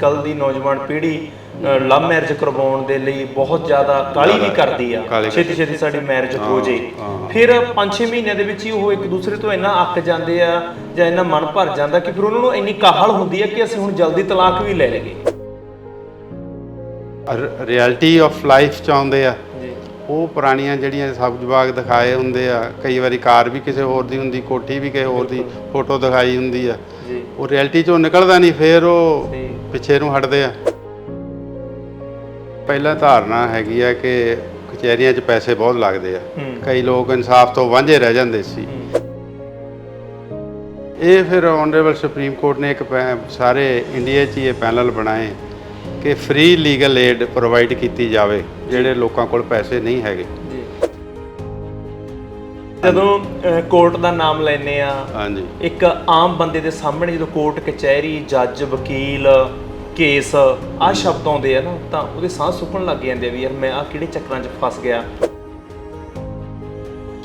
ਕੱਲ ਦੀ ਨੌਜਵਾਨ ਪੀੜ੍ਹੀ ਲਵ ਮੈਰਿਜ ਕਰਵਾਉਣ ਦੇ ਲਈ ਬਹੁਤ ਜ਼ਿਆਦਾ ਕਾਲੀ ਵੀ ਕਰਦੀ ਆ। ਛੇਤੀ ਛੇਤੀ ਸਾਡੀ ਮੈਰਿਜ ਹੋ ਜੇ। ਫਿਰ 5-6 ਮਹੀਨਿਆਂ ਦੇ ਵਿੱਚ ਹੀ ਉਹ ਇੱਕ ਦੂਸਰੇ ਤੋਂ ਇੰਨਾ ਅੱਕ ਜਾਂਦੇ ਆ ਜਾਂ ਇੰਨਾ ਮਨ ਭਰ ਜਾਂਦਾ ਕਿ ਫਿਰ ਉਹਨਾਂ ਨੂੰ ਇੰਨੀ ਕਾਹਲ ਹੁੰਦੀ ਆ ਕਿ ਅਸੀਂ ਹੁਣ ਜਲਦੀ ਤਲਾਕ ਵੀ ਲੈ ਲਈਏ। ਰਿਐਲਿਟੀ ਆਫ ਲਾਈਫ ਚਾਹੁੰਦੇ ਆ। ਉਹ ਪੁਰਾਣੀਆਂ ਜਿਹੜੀਆਂ ਸਬਜ਼ ਬਾਗ ਦਿਖਾਏ ਹੁੰਦੇ ਆ ਕਈ ਵਾਰੀ ਕਾਰ ਵੀ ਕਿਸੇ ਹੋਰ ਦੀ ਹੁੰਦੀ ਕੋਠੀ ਵੀ ਕਿਸੇ ਹੋਰ ਦੀ ਫੋਟੋ ਦਿਖਾਈ ਹੁੰਦੀ ਆ। ਉਹ ਰਿਐਲਿਟੀ ਚੋਂ ਨਿਕਲਦਾ ਨਹੀਂ ਫੇਰ ਉਹ ਪਿੱਛੇ ਨੂੰ ਹਟਦੇ ਆ। ਪਹਿਲਾਂ ਧਾਰਨਾ ਹੈਗੀ ਆ ਕਿ ਕਚਹਿਰੀਆਂ 'ਚ ਪੈਸੇ ਬਹੁਤ ਲੱਗਦੇ ਆ। ਕਈ ਲੋਕ ਇਨਸਾਫ ਤੋਂ ਵਾਂਝੇ ਰਹਿ ਜਾਂਦੇ ਸੀ। ਇਹ ਫਿਰ ਆਨਰੇਬਲ ਸੁਪਰੀਮ ਕੋਰਟ ਨੇ ਇੱਕ ਸਾਰੇ ਇੰਡੀਆ 'ਚ ਇਹ ਪੈਨਲ ਬਣਾਏ ਕਿ ਫ੍ਰੀ ਲੀਗਲ ਏਡ ਪ੍ਰੋਵਾਈਡ ਕੀਤੀ ਜਾਵੇ ਜਿਹੜੇ ਲੋਕਾਂ ਕੋਲ ਪੈਸੇ ਨਹੀਂ ਹੈਗੇ। ਜਦੋਂ ਕੋਰਟ ਦਾ ਨਾਮ ਲੈਨੇ ਆ ਹਾਂਜੀ। ਇੱਕ ਆਮ ਬੰਦੇ ਦੇ ਸਾਹਮਣੇ ਜਦੋਂ ਕੋਰਟ ਕਚਹਿਰੀ ਜੱਜ ਵਕੀਲ ਕੇਸ ਆਹ ਸ਼ਬਦ ਆਉਂਦੇ ਆ ਨਾ ਤਾਂ ਉਹਦੇ ਸਾਹ ਸੁੱਕਣ ਲੱਗ ਜਾਂਦੇ ਆ ਵੀ ਯਾਰ ਮੈਂ ਆ ਕਿਹੜੇ ਚੱਕਰਾਂ 'ਚ ਫਸ ਗਿਆ।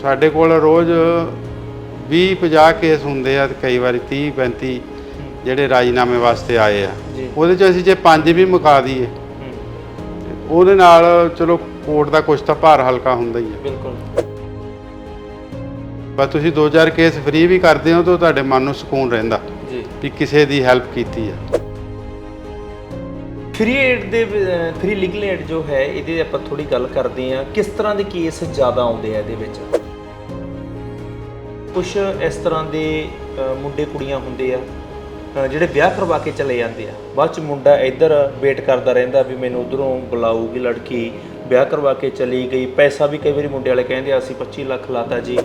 ਸਾਡੇ ਕੋਲ ਰੋਜ਼ 20 50 ਕੇਸ ਹੁੰਦੇ ਆ ਤੇ ਕਈ ਵਾਰੀ 30 35 ਜਿਹੜੇ ਰਾਜੀਨਾਮੇ ਵਾਸਤੇ ਆਏ ਆ। ਉਹਦੇ 'ਚ ਅਸੀਂ ਜੇ ਪੰਜ ਵੀ ਮੁਕਾ ਦਈਏ ਉਹਦੇ ਨਾਲ ਚਲੋ ਕੋਰਟ ਦਾ ਕੁਝ ਤਾਂ ਭਾਰ ਹਲਕਾ ਹੁੰਦਾ ਹੀ ਹੈ ਬਿਲਕੁਲ। ਪਰ ਤੁਸੀਂ 2000 ਕੇਸ ਫ੍ਰੀ ਵੀ ਕਰਦੇ ਹੋ ਤਾਂ ਤੁਹਾਡੇ ਮਨ ਨੂੰ ਸਕੂਨ ਰਹਿੰਦਾ ਜੀ। ਵੀ ਕਿਸੇ ਦੀ ਹੈਲਪ ਕੀਤੀ ਆ। ਫ੍ਰੀ ਏਡ ਦੇ ਫ੍ਰੀ ਲੀਗਲ ਏਡ ਜੋ ਹੈ ਇਹਦੇ ਆਪਾਂ ਥੋੜੀ ਗੱਲ ਕਰਦੇ ਆ ਕਿਸ ਤਰ੍ਹਾਂ ਦੇ ਕੇਸ ਜ਼ਿਆਦਾ ਆਉਂਦੇ ਆ ਇਹਦੇ ਵਿੱਚ? ਕੁਝ ਇਸ ਤਰ੍ਹਾਂ ਦੇ ਮੁੰਡੇ ਕੁੜੀਆਂ ਹੁੰਦੇ ਆ ਜਿਹੜੇ ਵਿਆਹ ਕਰਵਾ ਕੇ ਚਲੇ ਜਾਂਦੇ ਆ। ਬਾਅਦ ਚ ਮੁੰਡਾ ਇੱਧਰ ਵੇਟ ਕਰਦਾ ਰਹਿੰਦਾ ਵੀ ਮੈਨੂੰ ਉਧਰੋਂ ਬੁਲਾਊਗੀ ਲੜਕੀ। ਵਿਆਹ ਕਰਵਾ ਕੇ ਚਲੀ ਗਈ। ਪੈਸਾ ਵੀ ਕਈ ਵਾਰੀ ਮੁੰਡੇ ਵਾਲੇ ਕਹਿੰਦੇ ਆ ਅਸੀਂ 25 ਲੱਖ ਲਾਤਾ ਜੀ।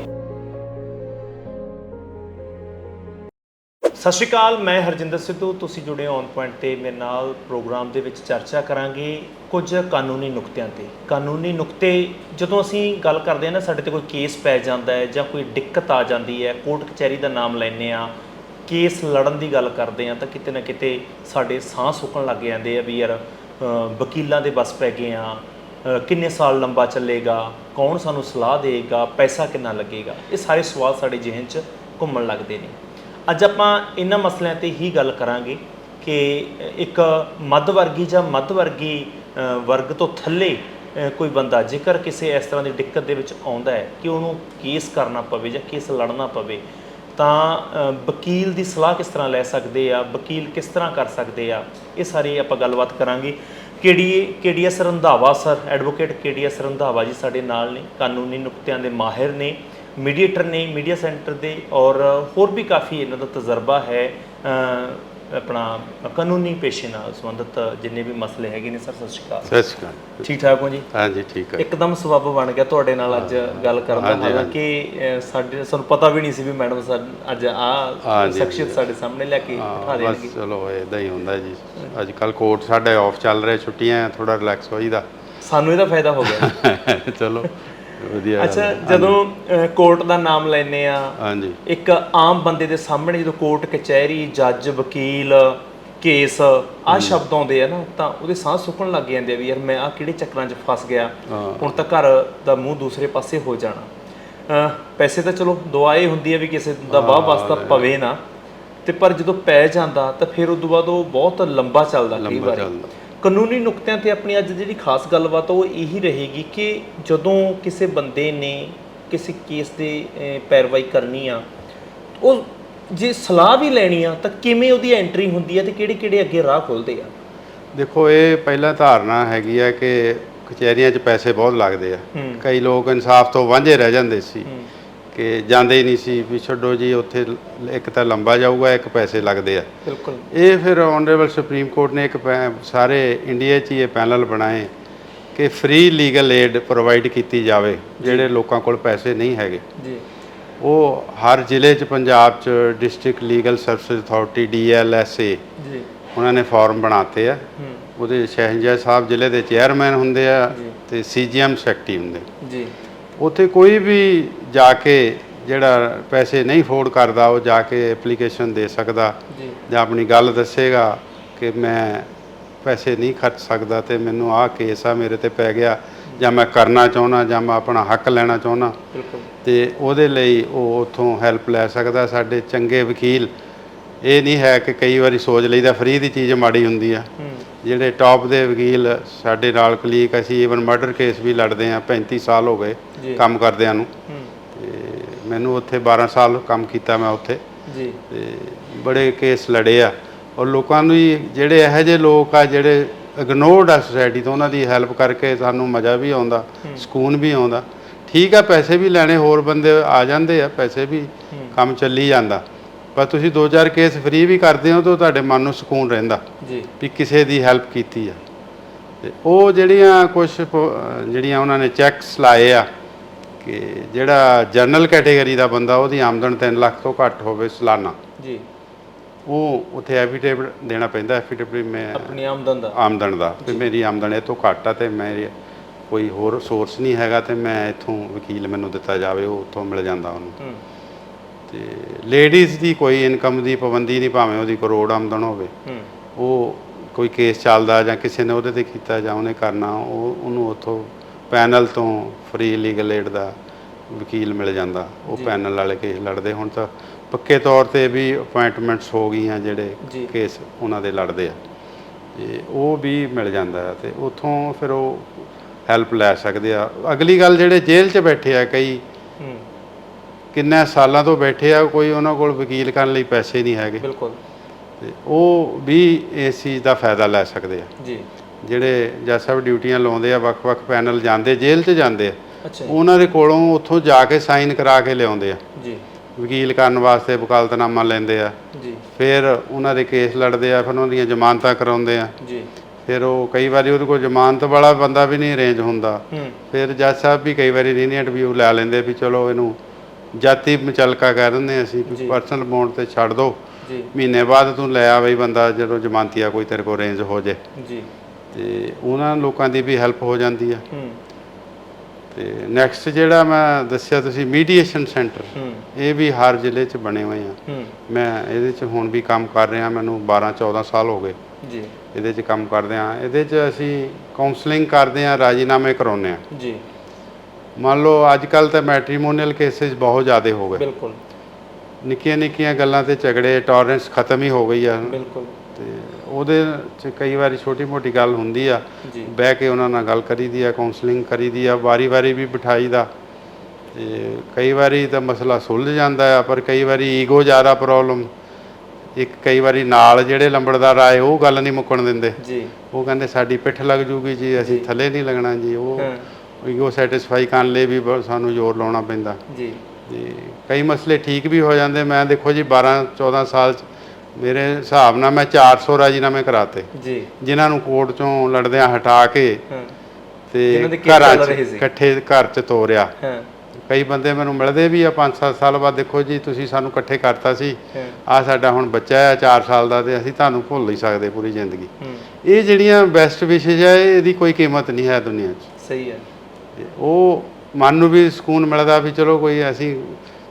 ਸਤਿ ਸ਼੍ਰੀ ਅਕਾਲ, ਮੈਂ ਹਰਜਿੰਦਰ ਸਿੱਧੂ, ਤੁਸੀਂ ਜੁੜੇ ਔਨ ਪੁਆਇੰਟ ਤੇ ਮੇਰੇ ਨਾਲ ਪ੍ਰੋਗਰਾਮ ਦੇ ਵਿੱਚ ਚਰਚਾ ਕਰਾਂਗੇ ਕੁਝ ਕਾਨੂੰਨੀ ਨੁਕਤਿਆਂ ਤੇ। ਕਾਨੂੰਨੀ ਨੁਕਤੇ, ਜਦੋਂ ਅਸੀਂ ਗੱਲ ਕਰਦੇ ਹਾਂ ਨਾ, ਸਾਡੇ ਤੇ ਕੋਈ ਕੇਸ ਪੈ ਜਾਂਦਾ ਹੈ ਜਾਂ ਕੋਈ ਦਿੱਕਤ ਆ ਜਾਂਦੀ ਹੈ, ਕੋਰਟ ਕਚਹਿਰੀ ਦਾ ਨਾਮ ਲੈਂਦੇ ਆ ਕੇਸ ਲੜਨ ਦੀ ਗੱਲ ਕਰਦੇ ਆ ਤਾਂ ਕਿਤੇ ਨਾ ਕਿਤੇ ਸਾਡੇ ਸਾਹ ਸੁੱਕਣ ਲੱਗ ਜਾਂਦੇ ਆ ਵੀ ਯਾਰ ਵਕੀਲਾਂ ਦੇ ਬਸ ਪੈ ਗਏ ਆ ਕਿੰਨੇ ਸਾਲ ਲੰਬਾ ਚੱਲੇਗਾ, ਕੌਣ ਸਾਨੂੰ ਸਲਾਹ ਦੇਗਾ ਪੈਸਾ ਕਿੰਨਾ ਲੱਗੇਗਾ, ਇਹ ਸਾਰੇ ਸਵਾਲ ਸਾਡੇ ਜ਼ਿਹਨ 'ਚ ਘੁੰਮਣ ਲੱਗਦੇ ਨੇ। ਅੱਜ ਆਪਾਂ ਇਹਨਾਂ ਮਸਲਿਆਂ ਤੇ ਹੀ ਗੱਲ ਕਰਾਂਗੇ ਕਿ ਇੱਕ ਮੱਧ ਵਰਗੀ ਜਾਂ ਮੱਧ ਵਰਗੀ ਵਰਗ ਤੋਂ ਥੱਲੇ ਕੋਈ ਬੰਦਾ ਜੇਕਰ ਕਿਸੇ ਇਸ ਤਰ੍ਹਾਂ ਦੀ ਦਿੱਕਤ ਦੇ ਵਿੱਚ ਆਉਂਦਾ ਹੈ ਕਿ ਉਹਨੂੰ ਕੇਸ ਕਰਨਾ ਪਵੇ ਜਾਂ ਕੇਸ ਲੜਨਾ ਪਵੇ, ਤਾਂ ਵਕੀਲ ਦੀ ਸਲਾਹ ਕਿਸ ਤਰ੍ਹਾਂ ਲੈ ਸਕਦੇ ਆ, ਵਕੀਲ ਕਿਸ ਤਰ੍ਹਾਂ ਕਰ ਸਕਦੇ ਆ, ਇਹ ਸਾਰੀ ਆਪਾਂ ਗੱਲਬਾਤ ਕਰਾਂਗੇ। ਕਿਹੜੀ KDS Randhawa sir? Advocate KDS Randhawa ji ਸਾਡੇ ਨਾਲ ਨੇ? ਕਾਨੂੰਨੀ ਨੁਕਤਿਆਂ ਦੇ ਮਾਹਿਰ ਨੇ। ਮੀਡੀਏਟਰ ਨੇ ਮੀਡੀਆ ਸੈਂਟਰ ਦੇ ਔਰ ਹੋਰ ਵੀ ਕਾਫੀ ਇਹਨਾਂ ਦਾ ਤਜਰਬਾ ਹੈ ਆਪਣਾ ਕਾਨੂੰਨੀ ਪੇਸ਼ੇ ਨਾਲ ਸੰਬੰਧਿਤ ਜਿੰਨੇ ਵੀ ਮਸਲੇ ਹੈਗੇ ਨੇ ਸਰ ਸਤਿ ਸ਼੍ਰੀ ਅਕਾਲ। ਸਤਿ ਸ਼੍ਰੀ ਅਕਾਲ। ਠੀਕ ਠਾਕ ਹੋ ਜੀ? ਹਾਂਜੀ ਠੀਕ ਹੈ। ਇੱਕਦਮ ਸਬੱਬ ਬਣ ਗਿਆ ਤੁਹਾਡੇ ਨਾਲ ਅੱਜ ਗੱਲ ਕਰਨ ਦਾ ਹਾਲਾਂਕਿ ਸਾਡੇ ਸਾਨੂੰ ਪਤਾ ਵੀ ਨਹੀਂ ਸੀ ਵੀ ਮੈਡਮ ਸਰ ਅੱਜ ਆ ਸ਼ਖਸੀਅਤ ਸਾਡੇ ਸਾਹਮਣੇ ਲੈ ਕੇ ਬਿਠਾ ਹਾਂ, ਦੇਣਗੇ। ਚਲੋ ਇਦਾਂ ਹੀ ਹੁੰਦਾ ਜੀ। ਅੱਜ ਕੱਲ ਕੋਰਟ ਸਾਡੇ ਆਫ ਚੱਲ ਰਿਹਾ ਛੁੱਟੀਆਂ ਥੋੜਾ ਰਿਲੈਕਸ ਹੋਈਦਾ। ਸਾਨੂੰ ਇਹਦਾ ਫਾਇਦਾ ਹੋ ਗਿਆ। ਚਲੋ। ਵਧੀਆ ਅੱਛਾ। ਜਦੋਂ ਕੋਰਟ ਦਾ ਨਾਮ ਲੈਨੇ ਆ ਹਾਂਜੀ। ਇੱਕ ਆਮ ਬੰਦੇ ਦੇ ਸਾਹਮਣੇ ਜਦੋਂ ਕੋਰਟ ਕਚਹਿਰੀ ਜੱਜ ਵਕੀਲ ਕੇਸ ਆਹ ਸ਼ਬਦ ਆਉਂਦੇ ਆ ਨਾ ਤਾਂ ਉਹਦੇ ਸਾਹ ਸੁੱਕਣ ਲੱਗ ਜਾਂਦੇ ਆ ਵੀ ਯਾਰ ਮੈਂ ਆ ਕਿਹੜੇ ਚੱਕਰਾਂ 'ਚ ਫਸ ਗਿਆ। ਹੁਣ ਤਾਂ ਘਰ ਦਾ ਮੂੰਹ ਦੂਸਰੇ ਪਾਸੇ ਹੋ ਜਾਣਾ। ਪੈਸੇ ਤਾਂ ਚਲੋ ਦੁਆ ਇਹ ਹੁੰਦੀ ਹੈ ਵੀ ਕਿਸੇ ਦਾ ਵਾਹ ਵਾਸਤਾ ਪਵੇ ਨਾ। ਤੇ ਪਰ ਜਦੋਂ ਪੈ ਜਾਂਦਾ ਤਾਂ ਫਿਰ ਉਸ ਤੋਂ ਬਾਅਦ ਉਹ ਬਹੁਤ ਲੰਬਾ ਚੱਲਦਾ ਕਈ ਵਾਰ। ਚੱਲਦਾ। ਕਾਨੂੰਨੀ ਨੁਕਤਿਆਂ ਤੇ ਆਪਣੀ ਅੱਜ ਜਿਹੜੀ ਖਾਸ ਗੱਲਬਾਤ ਉਹ ਇਹੀ ਰਹੇਗੀ ਕਿ ਜਦੋਂ ਕਿਸੇ ਬੰਦੇ ਨੇ ਕਿਸੇ ਕੇਸ ਦੇ ਪੈਰਵਾਈ ਕਰਨੀ ਆ ਉਹ ਜੇ ਸਲਾਹ ਵੀ ਲੈਣੀ ਆ ਤਾਂ ਕਿਵੇਂ ਉਹਦੀ ਐਂਟਰੀ ਹੁੰਦੀ ਆ ਤੇ ਕਿਹੜੇ ਕਿਹੜੇ ਅੱਗੇ ਰਾਹ ਖੁੱਲਦੇ ਆ? ਦੇਖੋ ਇਹ ਪਹਿਲਾਂ ਧਾਰਨਾ ਹੈਗੀ ਆ ਕਿ ਕਚਹਿਰੀਆਂ 'ਚ ਪੈਸੇ ਬਹੁਤ ਲੱਗਦੇ ਆ। ਕਈ ਲੋਕ ਇਨਸਾਫ ਤੋਂ ਵਾਂਝੇ ਰਹਿ ਜਾਂਦੇ ਸੀ। ਕਿ ਜਾਂਦੇ ਹੀ ਨਹੀਂ ਸੀ ਵੀ ਛੱਡੋ ਜੀ ਉੱਥੇ ਇੱਕ ਤਾਂ ਲੰਬਾ ਜਾਊਗਾ ਇੱਕ ਪੈਸੇ ਲੱਗਦੇ ਆ। ਬਿਲਕੁਲ। ਇਹ ਫਿਰ ਆਨਰੇਬਲ ਸੁਪਰੀਮ ਕੋਰਟ ਨੇ ਇੱਕ ਪੈ- ਸਾਰੇ ਇੰਡੀਆ 'ਚ ਹੀ ਇਹ ਪੈਨਲ ਬਣਾਏ ਕਿ ਫ੍ਰੀ ਲੀਗਲ ਏਡ ਪ੍ਰੋਵਾਈਡ ਕੀਤੀ ਜਾਵੇ ਜਿਹੜੇ ਲੋਕਾਂ ਕੋਲ ਪੈਸੇ ਨਹੀਂ ਹੈਗੇ। ਜੀ। ਉਹ ਹਰ ਜ਼ਿਲ੍ਹੇ 'ਚ ਪੰਜਾਬ 'ਚ district legal service authority DLSA ji. ਉਹਨਾਂ ਨੇ ਫਾਰਮ ਬਣਾਤੇ ਆ। ਹੂੰ। ਉਹਦੇ ਸ਼ਹਿਨਜਾਹ ਸਾਹਿਬ ਜ਼ਿਲ੍ਹੇ ਦੇ ਚੇਅਰਮੈਨ ਹੁੰਦੇ ਆ ਜੀ। ਤੇ ਸੀਜੀਐਮ ਸੈਕਟਰੀ ਹੁੰਦੇ। ਜੀ। ਉੱਥੇ ਕੋਈ ਵੀ ਜਾ ਕੇ ਜਿਹੜਾ ਪੈਸੇ ਨਹੀਂ ਫੋਰਡ ਕਰਦਾ ਉਹ ਜਾ ਕੇ ਐਪਲੀਕੇਸ਼ਨ ਦੇ ਸਕਦਾ ਜੀ। ਜਾਂ ਆਪਣੀ ਗੱਲ ਦੱਸੇਗਾ ਕਿ ਮੈਂ ਪੈਸੇ ਨਹੀਂ ਖਰਚ ਸਕਦਾ ਤੇ ਮੈਨੂੰ ਆਹ ਕੇਸ ਆ ਮੇਰੇ ਤੇ ਪੈ ਗਿਆ ਜਾਂ ਮੈਂ ਕਰਨਾ ਚਾਹੁੰਦਾ ਜਾਂ ਮੈਂ ਆਪਣਾ ਹੱਕ ਲੈਣਾ ਚਾਹੁੰਦਾ ਤੇ ਉਹਦੇ ਲਈ ਉਹ ਉਥੋਂ ਹੈਲਪ ਲੈ ਸਕਦਾ ਸਾਡੇ ਚੰਗੇ ਵਕੀਲ। ਇਹ ਨਹੀਂ ਹੈ ਕਿ ਕਈ ਵਾਰੀ ਸੋਚ ਲਈਦਾ ਫ੍ਰੀ ਦੀ ਚੀਜ਼ ਮਾੜੀ ਹੁੰਦੀ ਆ। ਜਿਹੜੇ ਟੌਪ ਦੇ ਵਕੀਲ ਸਾਡੇ ਨਾਲ ਕਲੀਕ ਅਸੀਂ ਈਵਨ ਮਰਡਰ ਕੇਸ ਵੀ ਲੜਦੇ ਆ 35 ਸਾਲ ਹੋ ਗਏ। ਕੰਮ ਕਰਦਿਆਂ ਨੂੰ। ਤੇ ਮੈਨੂੰ ਉੱਥੇ 12 ਸਾਲ ਕੰਮ ਕੀਤਾ ਮੈਂ ਉੱਥੇ। ਜੀ। ਤੇ ਬੜੇ ਕੇਸ ਲੜੇ ਆ। ਔਰ ਲੋਕਾਂ ਨੂੰ ਹੀ ਜਿਹੜੇ ਇਹੋ ਜਿਹੇ ਲੋਕ ਆ ਜਿਹੜੇ ਇਗਨੋਰਡ ਆ ਸੋਸਾਇਟੀ ਤੋਂ ਉਹਨਾਂ ਦੀ ਹੈਲਪ ਕਰਕੇ ਸਾਨੂੰ ਮਜ਼ਾ ਵੀ ਆਉਂਦਾ ਸਕੂਨ ਵੀ ਆਉਂਦਾ। ਠੀਕ ਆ ਪੈਸੇ ਵੀ ਲੈਣੇ ਹੋਰ ਬੰਦੇ ਆ ਜਾਂਦੇ ਆ ਪੈਸੇ ਵੀ ਕੰਮ ਚੱਲੀ ਜਾਂਦਾ। ਪਰ ਤੁਸੀਂ ਦੋ ਚਾਰ ਕੇਸ ਫ੍ਰੀ ਵੀ ਕਰਦੇ ਹੋ ਤਾਂ ਤੁਹਾਡੇ ਮਨ ਨੂੰ ਸਕੂਨ ਰਹਿੰਦਾ ਜੀ। ਵੀ ਕਿਸੇ ਦੀ ਹੈਲਪ ਕੀਤੀ ਆ। ਤੇ ਉਹ ਜਿਹੜੀਆਂ ਕੁਝ ਜਿਹੜੀਆਂ ਉਹਨਾਂ ਨੇ ਚੈੱਕਸ ਲਾਏ ਆ ਕਿ ਜਿਹੜਾ ਜਨਰਲ ਕੈਟਾਗਰੀ ਦਾ ਬੰਦਾ ਉਹਦੀ ਆਮਦਨ 3 ਲੱਖ ਤੋਂ ਘੱਟ ਹੋਵੇ ਸਾਲਾਨਾ ਜੀ। ਉਹ ਉੱਥੇ ਐਫੀਡੇਵਿਟ ਦੇਣਾ ਪੈਂਦਾ ਐਫੀਡੇਵਿਟ ਮੈਂ ਆਪਣੀ ਆਮਦਨ ਦਾ। ਆਮਦਨ ਦਾ ਤੇ ਮੇਰੀ ਆਮਦਨ ਇਹ ਤੋਂ ਘੱਟ ਆ ਤੇ ਮੈਂ ਕੋਈ ਹੋਰ ਸੋਰਸ ਨਹੀਂ ਹੈਗਾ ਤੇ ਮੈਂ ਇੱਥੋਂ ਵਕੀਲ ਮੈਨੂੰ ਦਿੱਤਾ ਜਾਵੇ ਉਹ ਉੱਥੋਂ ਮਿਲ ਜਾਂਦਾ ਉਹਨੂੰ। ਹੂੰ। ਤੇ ਲੇਡੀਜ਼ ਦੀ ਕੋਈ ਇਨਕਮ ਦੀ ਪਾਬੰਦੀ ਨਹੀਂ ਭਾਵੇਂ ਉਹਦੀ ਕਰੋੜ ਆਮਦਨ ਹੋਵੇ। ਉਹ ਕੋਈ ਕੇਸ ਚੱਲਦਾ ਜਾਂ ਕਿਸੇ ਨੇ ਉਹਦੇ ਤੇ ਕੀਤਾ ਜਾਂ ਉਹਨੇ ਕਰਨਾ ਉਹ ਉਹਨੂੰ ਉੱਥੋਂ ਪੈਨਲ ਤੋਂ ਫ੍ਰੀ ਲੀਗਲ ਏਡ ਦਾ ਵਕੀਲ ਮਿਲ ਜਾਂਦਾ। ਉਹ ਪੈਨਲ ਵਾਲੇ ਕੇਸ ਲੜਦੇ ਹੁਣ ਤਾਂ ਪੱਕੇ ਤੌਰ ਤੇ ਵੀ ਅਪਾਇੰਟਮੈਂਟਸ ਹੋ ਗਈਆਂ ਜਿਹੜੇ। ਕੇਸ ਉਹਨਾਂ ਦੇ ਲੜਦੇ ਆ। ਤੇ ਉਹ ਵੀ ਮਿਲ ਜਾਂਦਾ ਤੇ ਉੱਥੋਂ ਫਿਰ ਉਹ ਹੈਲਪ ਲੈ ਸਕਦੇ ਆ। ਅਗਲੀ ਗੱਲ ਜਿਹੜੇ ਜੇਲ੍ਹ 'ਚ ਬੈਠੇ ਆ ਕਈ ਕਿੰਨੇ ਸਾਲਾਂ ਤੋਂ ਬੈਠੇ ਆ ਕੋਈ ਉਹਨਾਂ ਕੋਲ ਵਕੀਲ ਕਰਨ ਲਈ ਪੈਸੇ ਨਹੀਂ ਹੈਗੇ। ਬਿਲਕੁਲ। ਤੇ ਉਹ ਵੀ ਇਸ ਚੀਜ਼ ਦਾ ਫਾਇਦਾ ਲੈ ਸਕਦੇ ਆ। ਜੀ। ਜਿਹੜੇ ਜੱਜ ਸਾਹਿਬ ਡਿਊਟੀਆਂ ਲਾਉਂਦੇ ਆ ਵੱਖ-ਵੱਖ ਪੈਨਲ ਜਾਂਦੇ ਜੇਲ੍ਹ 'ਚ ਜਾਂਦੇ ਆ। ਅੱਛਾ ਉਹਨਾਂ ਦੇ ਕੋਲੋਂ ਉੱਥੋਂ ਜਾ ਕੇ ਸਾਈਨ ਕਰਾ ਕੇ ਲਿਆਉਂਦੇ ਆ। ਜੀ। ਵਕੀਲ ਕਰਨ ਵਾਸਤੇ ਵਕਾਲਤਨਾਮਾ ਲੈਂਦੇ ਆ। ਜੀ। ਫਿਰ ਉਹਨਾਂ ਦੇ ਕੇਸ ਲੜਦੇ ਆ ਫਿਰ ਉਹਨਾਂ ਦੀਆਂ ਜ਼ਮਾਨਤਾਂ ਕਰਾਉਂਦੇ ਆ। ਜੀ। ਫਿਰ ਉਹ ਕਈ ਵਾਰੀ ਉਹਦੇ ਕੋਲ ਜ਼ਮਾਨਤ ਵਾਲਾ ਬੰਦਾ ਵੀ ਨਹੀਂ ਅਰੇਂਜ ਹੁੰਦਾ। ਫਿਰ ਜੱਜ ਸਾਹਿਬ ਵੀ ਕਈ ਵਾਰੀ ਰੀਨੀਅੰਟ ਵਿਊ ਲੈ ਲੈਂਦੇ ਵੀ ਚਲੋ ਇਹਨੂੰ ਜਾਤੀ ਮਚਲਕਾ ਕਹਿ ਦਿੰਦੇ ਅਸੀਂ ਜੀ। ਪਰਸਨਲ ਬੌਂਡ ਤੇ ਛੱਡ ਦੋ। ਜੀ। ਮਹੀਨੇ ਬਾਅਦ ਤੂੰ ਲੈ ਆ ਬਈ ਬੰਦਾ ਜਦੋਂ ਜ਼ਮਾਨਤੀਆ ਕੋਈ ਤੇਰੇ ਕੋਲ ਅਰੇਂਜ ਹੋ ਜੇ। ਜੀ। ਤੇ ਉਹਨਾਂ ਲੋਕਾਂ ਦੀ ਵੀ ਹੈਲਪ ਹੋ ਜਾਂਦੀ ਆ। ਹੂੰ। ਤੇ ਨੈਕਸਟ ਜਿਹੜਾ ਮੈਂ ਦੱਸਿਆ ਤੁਸੀਂ ਮੀਡੀਏਸ਼ਨ ਸੈਂਟਰ ਹੂੰ। ਇਹ ਵੀ ਹਰ ਜ਼ਿਲ੍ਹੇ 'ਚ ਬਣੇ ਹੋਏ ਆ। ਹੂੰ। ਮੈਂ ਇਹਦੇ 'ਚ ਹੁਣ ਵੀ ਕੰਮ ਕਰ ਰਿਹਾ ਮੈਨੂੰ 12 14 ਸਾਲ ਹੋ ਗਏ। ਜੀ। ਇਹਦੇ 'ਚ ਕੰਮ ਕਰਦੇ ਆ। ਇਹਦੇ 'ਚ ਅਸੀਂ ਕਾਉਂਸਲਿੰਗ ਕਰਦੇ ਆ ਰਾਜੀਨਾਮੇ ਕਰਾਉਂਦੇ ਆ। ਜੀ। ਮੰਨ ਲਓ ਅੱਜ ਕੱਲ ਤਾਂ ਮੈਟ੍ਰੀਮੋਨੀਅਲ ਕੇਸਿਸ ਬਹੁਤ ਜ਼ਿਆਦਾ ਹੋ ਗਏ। ਬਿਲਕੁਲ। ਨਿੱਕੀਆਂ ਨਿੱਕੀਆਂ ਗੱਲਾਂ ਤੇ ਝਗੜੇ ਟੋਲਰੈਂਸ ਖਤਮ ਹੀ ਹੋ ਗਈ ਆ। ਬਿਲਕੁਲ। ਤੇ ਉਹਦੇ 'ਚ ਕਈ ਵਾਰੀ ਛੋਟੀ ਮੋਟੀ ਗੱਲ ਹੁੰਦੀ ਆ। ਜੀ। ਬਹਿ ਕੇ ਉਹਨਾਂ ਨਾਲ ਗੱਲ ਕਰੀਦੀ ਆ ਕਾਉਂਸਲਿੰਗ ਕਰੀਦੀ ਆ ਵਾਰੀ-ਵਾਰੀ ਵੀ ਬਿਠਾਈਦਾ। ਤੇ ਕਈ ਵਾਰੀ ਤਾਂ ਮਸਲਾ ਸੁਲਝ ਜਾਂਦਾ ਆ ਪਰ ਕਈ ਵਾਰੀ ਈਗੋ ਜ਼ਿਆਦਾ ਪ੍ਰੋਬਲਮ ਇੱਕ ਕਈ ਵਾਰੀ ਨਾਲ ਜਿਹੜੇ ਲੰਬੜਦਾਰ ਆਏ ਉਹ ਗੱਲ ਨਹੀਂ ਮੁੱਕਣ ਦਿੰਦੇ। ਜੀ। ਉਹ ਕਹਿੰਦੇ ਸਾਡੀ ਪਿੱਠ ਲੱਗ ਜੂਗੀ ਜੀ ਅਸੀਂ। ਥੱਲੇ ਨਹੀਂ ਲੱਗਣਾ ਜੀ। ਉਹ ਹਾਂ ਈਗੋ ਸੈਟੀਸਫਾਈ ਕਰਨ ਲਈ ਵੀ ਸਾਨੂੰ ਜ਼ੋਰ ਲਾਉਣਾ ਪੈਂਦਾ। ਜੀ। ਤੇ ਕਈ ਮਸਲੇ ਠੀਕ ਵੀ ਹੋ ਜਾਂਦੇ ਮੈਂ ਦੇਖੋ ਜੀ 12 14 ਸਾਲ 'ਚ ਮੇਰੇ ਹਿਸਾਬ ਨਾਲ ਮੈਂ 400 ਰਾਜੀਨਾਮੇ ਕਰਾਤੇ। ਜੀ। ਜਿਨ੍ਹਾਂ ਨੂੰ ਕੋਰਟ ਚੋਂ ਲੜਦਿਆਂ ਹਟਾ ਕੇ ਤੇ ਘਰਾਂ 'ਚ। ਇਕੱਠੇ ਘਰ 'ਚ ਤੋਰਿਆ। ਹਾਂ। ਕਈ ਬੰਦੇ ਮੈਨੂੰ ਮਿਲਦੇ ਵੀ ਆ 5-7 ਸਾਲ ਬਾਅਦ ਦੇਖੋ ਜੀ ਤੁਸੀਂ ਸਾਨੂੰ ਇਕੱਠੇ ਕਰਤਾ ਸੀ। ਆ ਸਾਡਾ ਹੁਣ ਬੱਚਾ ਹੈ 4 ਸਾਲ ਦਾ ਤੇ ਅਸੀਂ ਤੁਹਾਨੂੰ ਭੁੱਲ ਨਹੀਂ ਸਕਦੇ ਪੂਰੀ ਜ਼ਿੰਦਗੀ। ਇਹ ਜਿਹੜੀਆਂ ਬੈਸਟ ਵਿਸ਼ੇਜ ਹੈ ਇਹਦੀ ਕੋਈ ਕੀਮਤ ਨਹੀਂ ਹੈ ਦੁਨੀਆ 'ਚ। ਸਹੀ ਹੈ। ਤੇ ਉਹ ਮਨ ਨੂੰ ਵੀ ਸਕੂਨ ਮਿਲਦਾ ਵੀ ਚਲੋ ਕੋਈ ਅਸੀਂ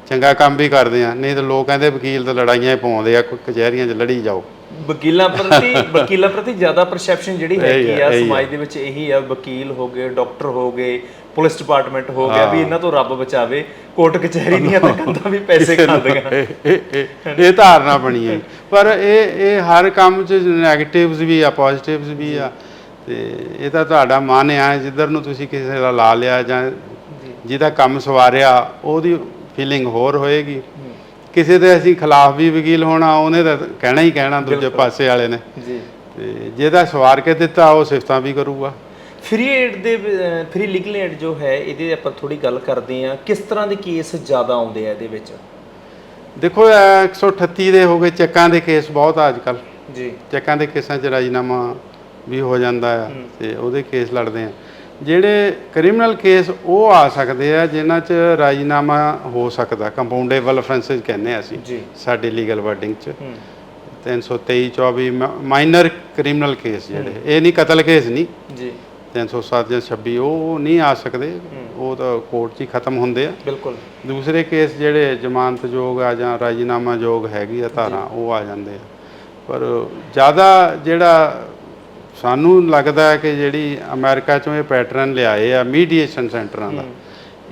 ਚੰਗਾ ਕੰਮ ਵੀ ਕਰਦੇ ਆ ਨਹੀਂ ਤਾਂ ਲੋਕ ਕਹਿੰਦੇ ਵਕੀਲ ਤਾਂ ਲੜਾਈਆਂ ਹੀ ਪਾਉਂਦੇ ਆ ਕੋਈ ਕਚਹਿਰੀਆਂ 'ਚ ਲੜੀ ਜਾਓ। ਵਕੀਲਾਂ ਪ੍ਰਤੀ ਵਕੀਲਾਂ ਪ੍ਰਤੀ ਜ਼ਿਆਦਾ ਪਰਸੈਪਸ਼ਨ ਜਿਹੜੀ ਹੈਗੀ ਆ ਸਮਾਜ ਦੇ ਵਿੱਚ ਇਹੀ ਆ ਵਕੀਲ ਹੋ ਗਏ ਡਾਕਟਰ ਹੋ ਗਏ ਪੁਲਿਸ ਡਿਪਾਰਟਮੈਂਟ ਹੋ ਗਿਆ ਵੀ ਇਹਨਾਂ ਤੋਂ ਰੱਬ ਬਚਾਵੇ ਕੋਰਟ ਕਚਹਿਰੀ ਦੀਆਂ ਤਾਂ ਕੰਧਾਂ ਵੀ ਪੈਸੇ ਖਾਂਦੀਆਂ। ਇਹ ਧਾਰਨਾ ਬਣੀ ਹੈ। ਪਰ ਇਹ ਇਹ ਹਰ ਕੰਮ 'ਚ ਨੈਗੇਟਿਵਸ ਵੀ ਆ ਪੋਜ਼ਿਟਿਵਸ ਵੀ ਆ। ਤੇ ਇਹ ਤਾਂ ਤੁਹਾਡਾ ਮਨ ਆ ਜਿੱਧਰ ਨੂੰ ਤੁਸੀਂ ਕਿਸੇ ਦਾ ਲਾ ਲਿਆ ਜਾਂ ਜਿਹਦਾ ਕੰਮ ਸਵਾਰਿਆ ਉਹਦੀ ਫੀਲਿੰਗ ਹੋਰ ਹੋਏਗੀ। ਕਿਸੇ ਦੇ ਅਸੀਂ ਖਿਲਾਫ ਵੀ ਵਕੀਲ ਹੋਣਾ ਉਹਨੇ ਤਾਂ ਕਹਿਣਾ ਹੀ ਕਹਿਣਾ ਦੂਜੇ ਪਾਸੇ ਵਾਲੇ ਨੇ। ਜੀ। ਤੇ ਜਿਹਦਾ ਸਵਾਰ ਕੇ ਦਿੱਤਾ ਉਹ ਸਿਫਤਾਂ ਵੀ ਕਰੂਗਾ। ਫ੍ਰੀ ਏਡ ਦੇ ਫ੍ਰੀ ਲੀਗਲ ਏਡ ਜੋ ਹੈ ਇਹਦੇ ਆਪਾਂ ਥੋੜੀ ਗੱਲ ਕਰਦੇ ਆ ਕਿਸ ਤਰ੍ਹਾਂ ਦੇ ਕੇਸ ਜ਼ਿਆਦਾ ਆਉਂਦੇ ਆ ਇਹਦੇ ਵਿੱਚ? ਦੇਖੋ ਇਹ 138 ਦੇ ਹੋ ਗਏ ਚੈੱਕਾਂ ਦੇ ਕੇਸ ਬਹੁਤ ਆ ਅੱਜ ਕੱਲ ਜੀ। ਚੈੱਕਾਂ ਦੇ ਕੇਸਾਂ 'ਚ ਰਾਜੀਨਾਮਾ ਵੀ ਹੋ ਜਾਂਦਾ ਆ ਤੇ ਉਹਦੇ ਕੇਸ ਲੜਦੇ ਆ। ਜਿਹੜੇ ਕ੍ਰਿਮੀਨਲ ਕੇਸ ਉਹ ਆ ਸਕਦੇ ਆ ਜਿਨ੍ਹਾਂ 'ਚ ਰਾਜੀਨਾਮਾ ਹੋ ਸਕਦਾ ਕੰਪਾਊਂਡੇਬਲ ਅਫੈਂਸਸ ਕਹਿੰਦੇ ਆ ਅਸੀਂ ਸਾਡੀ ਲੀਗਲ ਵਰਡਿੰਗ 'ਚ। ਹੂੰ। 323 24 ਮਾਈਨਰ ਕ੍ਰਿਮੀਨਲ ਕੇਸ ਜਿਹੜੇ ਇਹ ਨਹੀਂ ਕਤਲ ਕੇਸ ਨਹੀਂ। ਜੀ। 307 ਜਾਂ 26 ਉਹ ਨਹੀਂ ਆ ਸਕਦੇ। ਉਹ ਤਾਂ ਕੋਰਟ 'ਚ ਹੀ ਖਤਮ ਹੁੰਦੇ ਆ। ਬਿਲਕੁਲ। ਦੂਸਰੇ ਕੇਸ ਜਿਹੜੇ ਜ਼ਮਾਨਤਯੋਗ ਆ ਜਾਂ ਰਾਜੀਨਾਮਾਯੋਗ ਹੈਗੀ ਆ ਧਾਰਾ ਉਹ ਆ ਜਾਂਦੇ ਆ। ਪਰ ਜ਼ਿਆਦਾ ਜਿਹੜਾ ਸਾਨੂੰ ਲੱਗਦਾ ਹੈ ਕਿ ਜਿਹੜੀ ਅਮਰੀਕਾ ਚੋਂ ਇਹ ਪੈਟਰਨ ਲਿਆਏ ਆ ਮੀਡੀਏਸ਼ਨ ਸੈਂਟਰਾਂ ਦਾ।